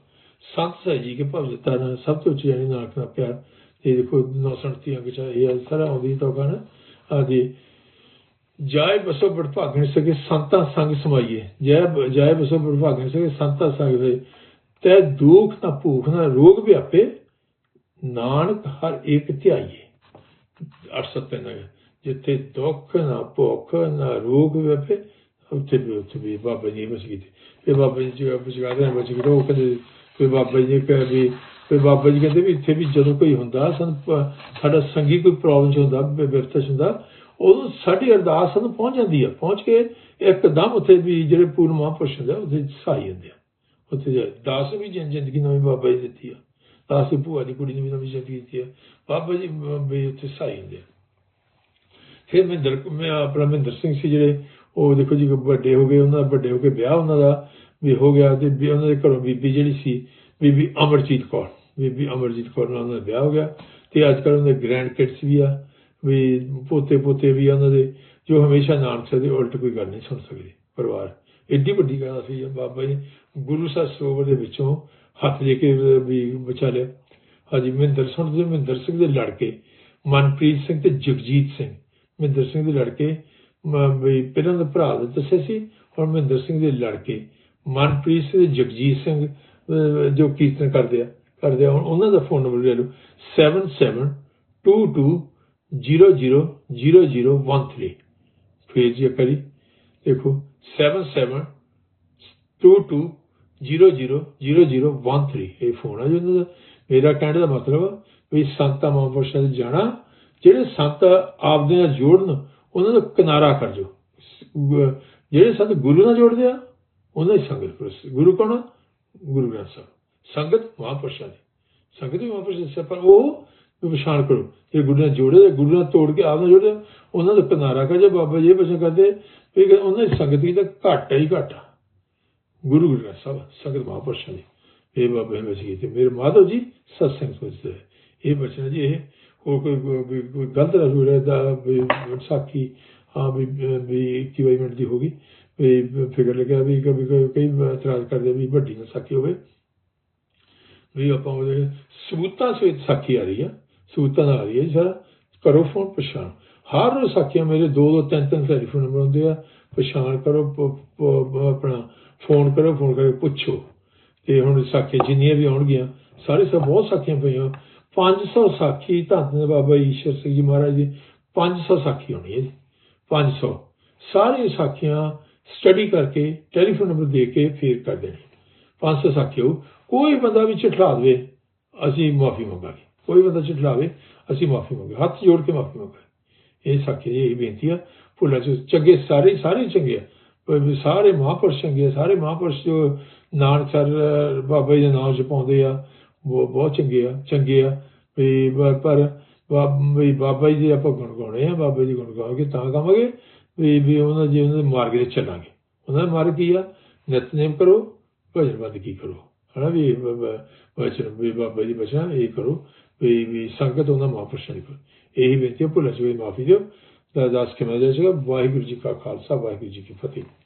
ਸੰਤ ਸਾਹਿਬ ਜੀ ਕੇ ਭਵ ਨਾਲ ਸਭ ਤੋਂ ਉੱਚੀ ਜਾਣੀ ਨਾਨਕ ਪਿਆਰ ਇਹ ਦੇਖੋ 937 ਅੰਗ ਚ ਇਹ ਸਾਰਾ ਆਉਂਦੀ ਤਾਂ ਗਣ। ਆਦੀ ਜਾਇ ਬਸੋ ਬੜਭਾਗਣ ਸਕੇ ਸੰਤਾਂ ਸੰਗ ਸਮਾਈਏ। ਜੈ ਜਾਇ ਬਸੋ ਬੜਭਾਗਣ ਸਕੇ ਸੰਤਾਂ ਸੰਗ ਦੇ ਤੈ ਦੁਖ ਨਾ ਭੂਖ ਨਾ ਰੋਗ ਵਿਆਪੇ ਨਾਨਕ ਹਰ ਇੱਕ ਧਿਆਈਏ। 803 ਹੈ। ਜਿੱਥੇ ਦੁੱਖ ਨਾ ਭੁੱਖ ਨਾ ਰੋਗ ਵਿਆਪੇ ਉੱਥੇ ਵੀ ਉੱਥੇ ਵੀ ਬਾਬਾ ਜੀ ਬਸ ਕੀਤੀ। ਇਹ ਬਾਬਾ ਜੀ ਜਿਹੜਾ ਬਚਾਦੇ ਨੇ ਬਚ ਗਏ ਉਹ ਕਹਿੰਦੇ ਫਿਰ ਬਾਬਾ ਜੀ ਨੇ ਕਹੇ ਵੀ, ਕੋਈ ਬਾਬਾ ਜੀ ਕਹਿੰਦੇ ਵੀ ਇੱਥੇ ਵੀ ਜਦੋਂ ਕੋਈ ਹੁੰਦਾ, ਸਾਨੂੰ ਸਾਡਾ ਸੰਗੀ ਕੋਈ ਪ੍ਰੋਬਲਮ ਚ ਹੁੰਦਾ ਬਿ- ਚ ਹੁੰਦਾ, ਉਦੋਂ ਸਾਡੀ ਅਰਦਾਸ ਸਾਨੂੰ ਪਹੁੰਚ ਜਾਂਦੀ ਹੈ ਪਹੁੰਚ ਕੇ ਇੱਕਦਮ ਉੱਥੇ ਵੀ ਜਿਹੜੇ ਪੂਰਨ ਮਹਾਂਪੁਰਸ਼ ਹੁੰਦੇ ਉੱਥੇ ਸਹਾਈ ਹੁੰਦੇ ਆ। ਉੱਥੇ ਦਾਸ ਵੀ ਜ਼ਿੰਦਗੀ ਨਵੀਂ ਬਾਬਾ ਜੀ ਦਿੱਤੀ ਆ। ਦਾਸ ਦੀ ਭੂਆ ਦੀ ਕੁੜੀ ਨੂੰ ਵੀ ਨਵੀਂ ਜ਼ਿੰਦਗੀ ਦਿੱਤੀ ਆ। ਬਾਬਾ ਜੀ ਵੀ ਉੱਥੇ ਸਹਾਈ ਹੁੰਦੇ ਆ। ਫਿਰ ਮਹਿੰਦਰ, ਮੈਂ ਆਪਣਾ ਮਹਿੰਦਰ ਸਿੰਘ ਸੀ ਜਿਹੜੇ, ਉਹ ਦੇਖੋ ਜੀ ਵੱਡੇ ਹੋ ਗਏ, ਉਹਨਾਂ ਦਾ ਵੱਡੇ ਹੋ ਕੇ ਵਿਆਹ ਉਹਨਾਂ ਦਾ। ਵੀ ਹੋ ਗਿਆ ਤੇ ਵੀ ਉਹਨਾਂ ਦੇ ਘਰੋਂ ਬੀਬੀ ਜਿਹੜੀ ਸੀ, ਬੀਬੀ ਅਮਰਜੀਤ ਕੌਰ, ਬੀਬੀ ਅਮਰਜੀਤ ਕੌਰ ਨਾਲ ਉਹਨਾਂ ਦਾ ਵਿਆਹ ਹੋ ਗਿਆ ਤੇ ਅੱਜ ਕੱਲ੍ਹ ਉਹਨਾਂ ਦੇ ਗ੍ਰੈਂਡ ਕਿਡਸ ਵੀ ਆ, ਵੀ ਪੋਤੇ ਪੋਤੇ ਵੀ ਉਹਨਾਂ ਦੇ, ਜੋ ਹਮੇਸ਼ਾ ਨਾਨਕ ਸਾਹਿਬ ਉਲਟ ਕੋਈ ਗੱਲ ਨਹੀਂ ਸੁਣ ਸਕਦੇ, ਪਰਿਵਾਰ। ਏਡੀ ਵੱਡੀ ਗੱਲ ਸੀ ਬਾਬਾ ਜੀ ਗੁਰੂ ਸਾਹਿਬ ਸਰੋਵਰ ਦੇ ਵਿੱਚੋਂ ਹੱਥ ਲੈ ਕੇ ਵੀ ਬਚਾ ਲਿਆ ਹਾਂਜੀ, ਮਹਿੰਦਰ ਸਿੰਘ ਦੇ ਮਹਿੰਦਰ ਸਿੰਘ ਦੇ ਲੜਕੇ, ਮਨਪ੍ਰੀਤ ਸਿੰਘ ਤੇ ਜਗਜੀਤ ਸਿੰਘ, ਮਹਿੰਦਰ ਸਿੰਘ ਦੇ ਲੜਕੇ ਵੀ ਪਹਿਲਾਂ ਦਾ ਭਰਾ ਦਾ ਦੱਸਿਆ ਸੀ, ਹੁਣ ਮਹਿੰਦਰ ਸਿੰਘ ਦੇ ਲੜਕੇ ਮਨਪ੍ਰੀਤ ਸਿੰਘ, ਜਗਜੀਤ ਸਿੰਘ ਜੋ ਕੀਰਤਨ ਕਰਦੇ ਆ ਕਰਦੇ ਆ, ਹੁਣ ਉਹਨਾਂ ਦਾ ਫੋਨ ਨੰਬਰ ਲੈ ਲਓ 7722000013 ਫੇਰ ਜੀ ਕਰੀ ਦੇਖੋ 7722000013 ਇਹ ਫੋਨ ਆ ਜੀ ਉਹਨਾਂ ਦਾ। ਮੇਰਾ ਕਹਿਣ ਦਾ ਮਤਲਬ ਵੀ ਸੰਤਾਂ ਮਹਾਂਪੁਰਸ਼ਾਂ ਦੇ ਜਾਣਾ, ਜਿਹੜੇ ਸੰਤ ਆਪਦੇ ਨਾਲ ਜੋੜਨ, ਉਹਨਾਂ ਦਾ ਕਿਨਾਰਾ ਕਰ ਜੋ। ਜਿਹੜੇ ਸੰਤ ਗੁਰੂ ਨਾਲ ਜੋੜਦੇ ਆ ਉਹਨਾਂ ਦੀ ਸੰਗਤ ਕਰੋ ਗੁਰੂ ਕੌਣ ਗੁਰੂ ਗ੍ਰੰਥ ਸਾਹਿਬ। ਸੰਗਤ ਮਹਾਂਪੁਰਸ਼ਾਂ ਦੀ। ਸੰਗਤ ਵੀ ਮਹਾਂਪੁਰਸ਼ ਦੀ। ਪਰ ਉਹ ਵੀ ਕਰੋ। ਜੇ ਗੁਰੂ ਨਾਲ ਜੋੜੇ ਗੁਰੂ ਨਾਲ ਤੋੜ ਕੇ ਆਪ ਨਾਲ ਜੋੜੇ, ਉਹਨਾਂ ਦਾ ਕਿਨਾਰਾ ਕਰ ਜੇ ਬਾਬਾ ਜੀ ਬਚਨ ਕਰਦੇ। ਵੀ ਉਹਨਾਂ ਦੀ ਸੰਗਤ ਦੀ ਤਾਂ ਹੀ ਘੱਟ। ਗੁਰੂ ਗ੍ਰੰਥ ਸਾਹਿਬ, ਸੰਗਤ ਮਹਾਂਪੁਰਸ਼ਾਂ ਦੀ। ਇਹ ਬਾਬਾ ਜੀ ਵਿੱਚ ਤੇ ਮੇਰੇ ਮਾਧਵ ਜੀ ਸਤਸੰਗ ਸੋਚਦੇ ਇਹ ਬਚਨ ਜੀ, ਇਹ ਹੋਰ ਕੋਈ ਕੋਈ- ਗਲਤ ਨਾ ਹੋ ਦਾ ਵਿਸਾਖੀ ਹਾਂ ਵੀ ਵੀ 21 ਮਿੰਟ ਦੀ ਹੋ ਗਈ। ਵੀ ਫਿਕਰ ਲੱਗਿਆ ਵੀ ਕभी ਕਈ ਇਤਰਾਜ਼ ਕਰਦੇ ਵੀ ਵੱਡੀ ਵਿਸਾਖੀ ਹੋਵੇ। ਵੀ ਆਪਾਂ ਉਹਦੇ ਸਬੂਤਾਂ ਸਹਿਤ ਸਾਖੀ ਆ ਰਹੀ ਆ, ਸਬੂਤਾਂ ਨਾਲ ਆ ਰਹੀ ਹੈ ਸਰ। ਕਰੋ ਫੋਨ, ਪਛਾਣ। ਹਰ ਰੋਜ਼ ਸਾਖੀਆਂ ਮੇਰੇ ਦੋ ਦੋ, ਤਿੰਨ ਤਿੰਨ ਟੈਲੀਫੋਨ ਨੰਬਰ ਹੁੰਦੇ ਆ। ਪਛਾਣ ਕਰੋ ਆਪਣਾ ਫੋਨ ਕਰੋ, ਫੋਨ ਕਰਕੇ ਪੁੱਛੋ। ਤੇ ਹੁਣ ਸਾਖੀਆਂ ਜਿੰਨੀਆਂ ਵੀ ਆਉਣਗੀਆਂ, ਸਾਰੇ ਸਭ ਬਹੁਤ ਸਾਖੀਆਂ ਪਈਆਂ। 500 ਸਾਖੀ ਧੰਨ ਬਾਬਾ ਈਸ਼ਰ ਸਿੰਘ ਜੀ ਮਹਾਰਾਜ ਦੀ 500 ਸਾਖੀ ਹੋਣੀ ਹੈ ਜੀ। 500 ਸਾਰੀਆਂ ਸਾਖੀਆਂ ਸਟੱਡੀ ਕਰਕੇ ਟੈਲੀਫੋਨ ਨੰਬਰ ਦੇ ਕੇ ਫੇਰ ਕਰ ਦੇਣੀ। 500 ਸਾਖੀ ਹੋਊ ਕੋਈ ਬੰਦਾ ਵੀ ਝਠਲਾ ਦੇਵੇ, ਅਸੀਂ ਮਾਫੀ ਮੰਗਾਂਗੇ। ਕੋਈ ਬੰਦਾ ਝਠਲਾਵੇ ਅਸੀਂ ਮਾਫੀ ਮੰਗਾਂਗੇ। ਹੱਥ ਜੋੜ ਕੇ ਮਾਫੀ ਮੰਗਾਂਗੇ। ਇਹ ਸਾਖੀ ਦੀ ਇਹ ਬੇਨਤੀ ਆ। ਭੁੱਲਾ ਚ ਚੰਗੇ ਸਾਰੇ ਸਾਰੇ ਚੰਗੇ ਆ। ਸਾਰੇ ਮਹਾਂਪੁਰਸ਼ ਚੰਗੇ ਆ। ਸਾਰੇ ਮਹਾਂਪੁਰਸ਼ ਜੋ ਨਾਨਕ ਸਰ, ਬਾਬਾ ਜੀ ਦੇ ਨਾਮ ਚ ਪਾਉਂਦੇ ਆ, ਉਹ ਬਹੁਤ ਚੰਗੇ ਆ ਚੰਗੇ ਆ। ਵੀ ਪਰ ਬਾ- ਵੀ ਬਾਬਾ ਜੀ ਦੇ ਆਪਾਂ ਗੁਣ ਗਾਉਣੇ ਆ, ਬਾਬਾ ਜੀ ਗੁਣ ਗਾਵਾਂਗੇ ਤਾਂ ਗਾਵਾਂਗੇ। ਵੀ ਵੀ ਉਹਨਾਂ ਜੀ ਉਹਨਾਂ ਦੇ ਮਾਰਗ ਤੇ ਚੱਲਾਂਗੇ। ਉਹਨਾਂ ਦਾ ਮਾਰਗ ਕੀ ਆ? ਨਿਤਨੇਮ ਕਰੋ ਭਜਨ ਬੰਦਗੀ ਕਰੋ। ਹਨਾ ਵੀ ਬ- ਬ- ਵਚਨ, ਵੀ ਬਾਬਾ ਜੀ ਬਚਨ, ਇਹ ਕਰੋ। ਵੀ ਵੀ ਸੰਗਤ ਉਹਨਾਂ ਮਹਾਂਪੁਰਸ਼ਾਂ ਦੀ ਇਹੀ ਬੇਨਤੀ ਹੈ ਭੁੱਲ ਚੁਕੇ ਮਾਫੀ ਦਿਓ। ਤਾਂ ਅਰਦਾਸ ਕਿਵੇਂ ਜਾਏਗਾ ਵਾਹਿਗੁਰੂ ਜੀ ਕਾ ਖਾਲਸਾ, ਵਾਹਿਗੁਰੂ ਜੀ ਕੀ ਫਤਿਹ।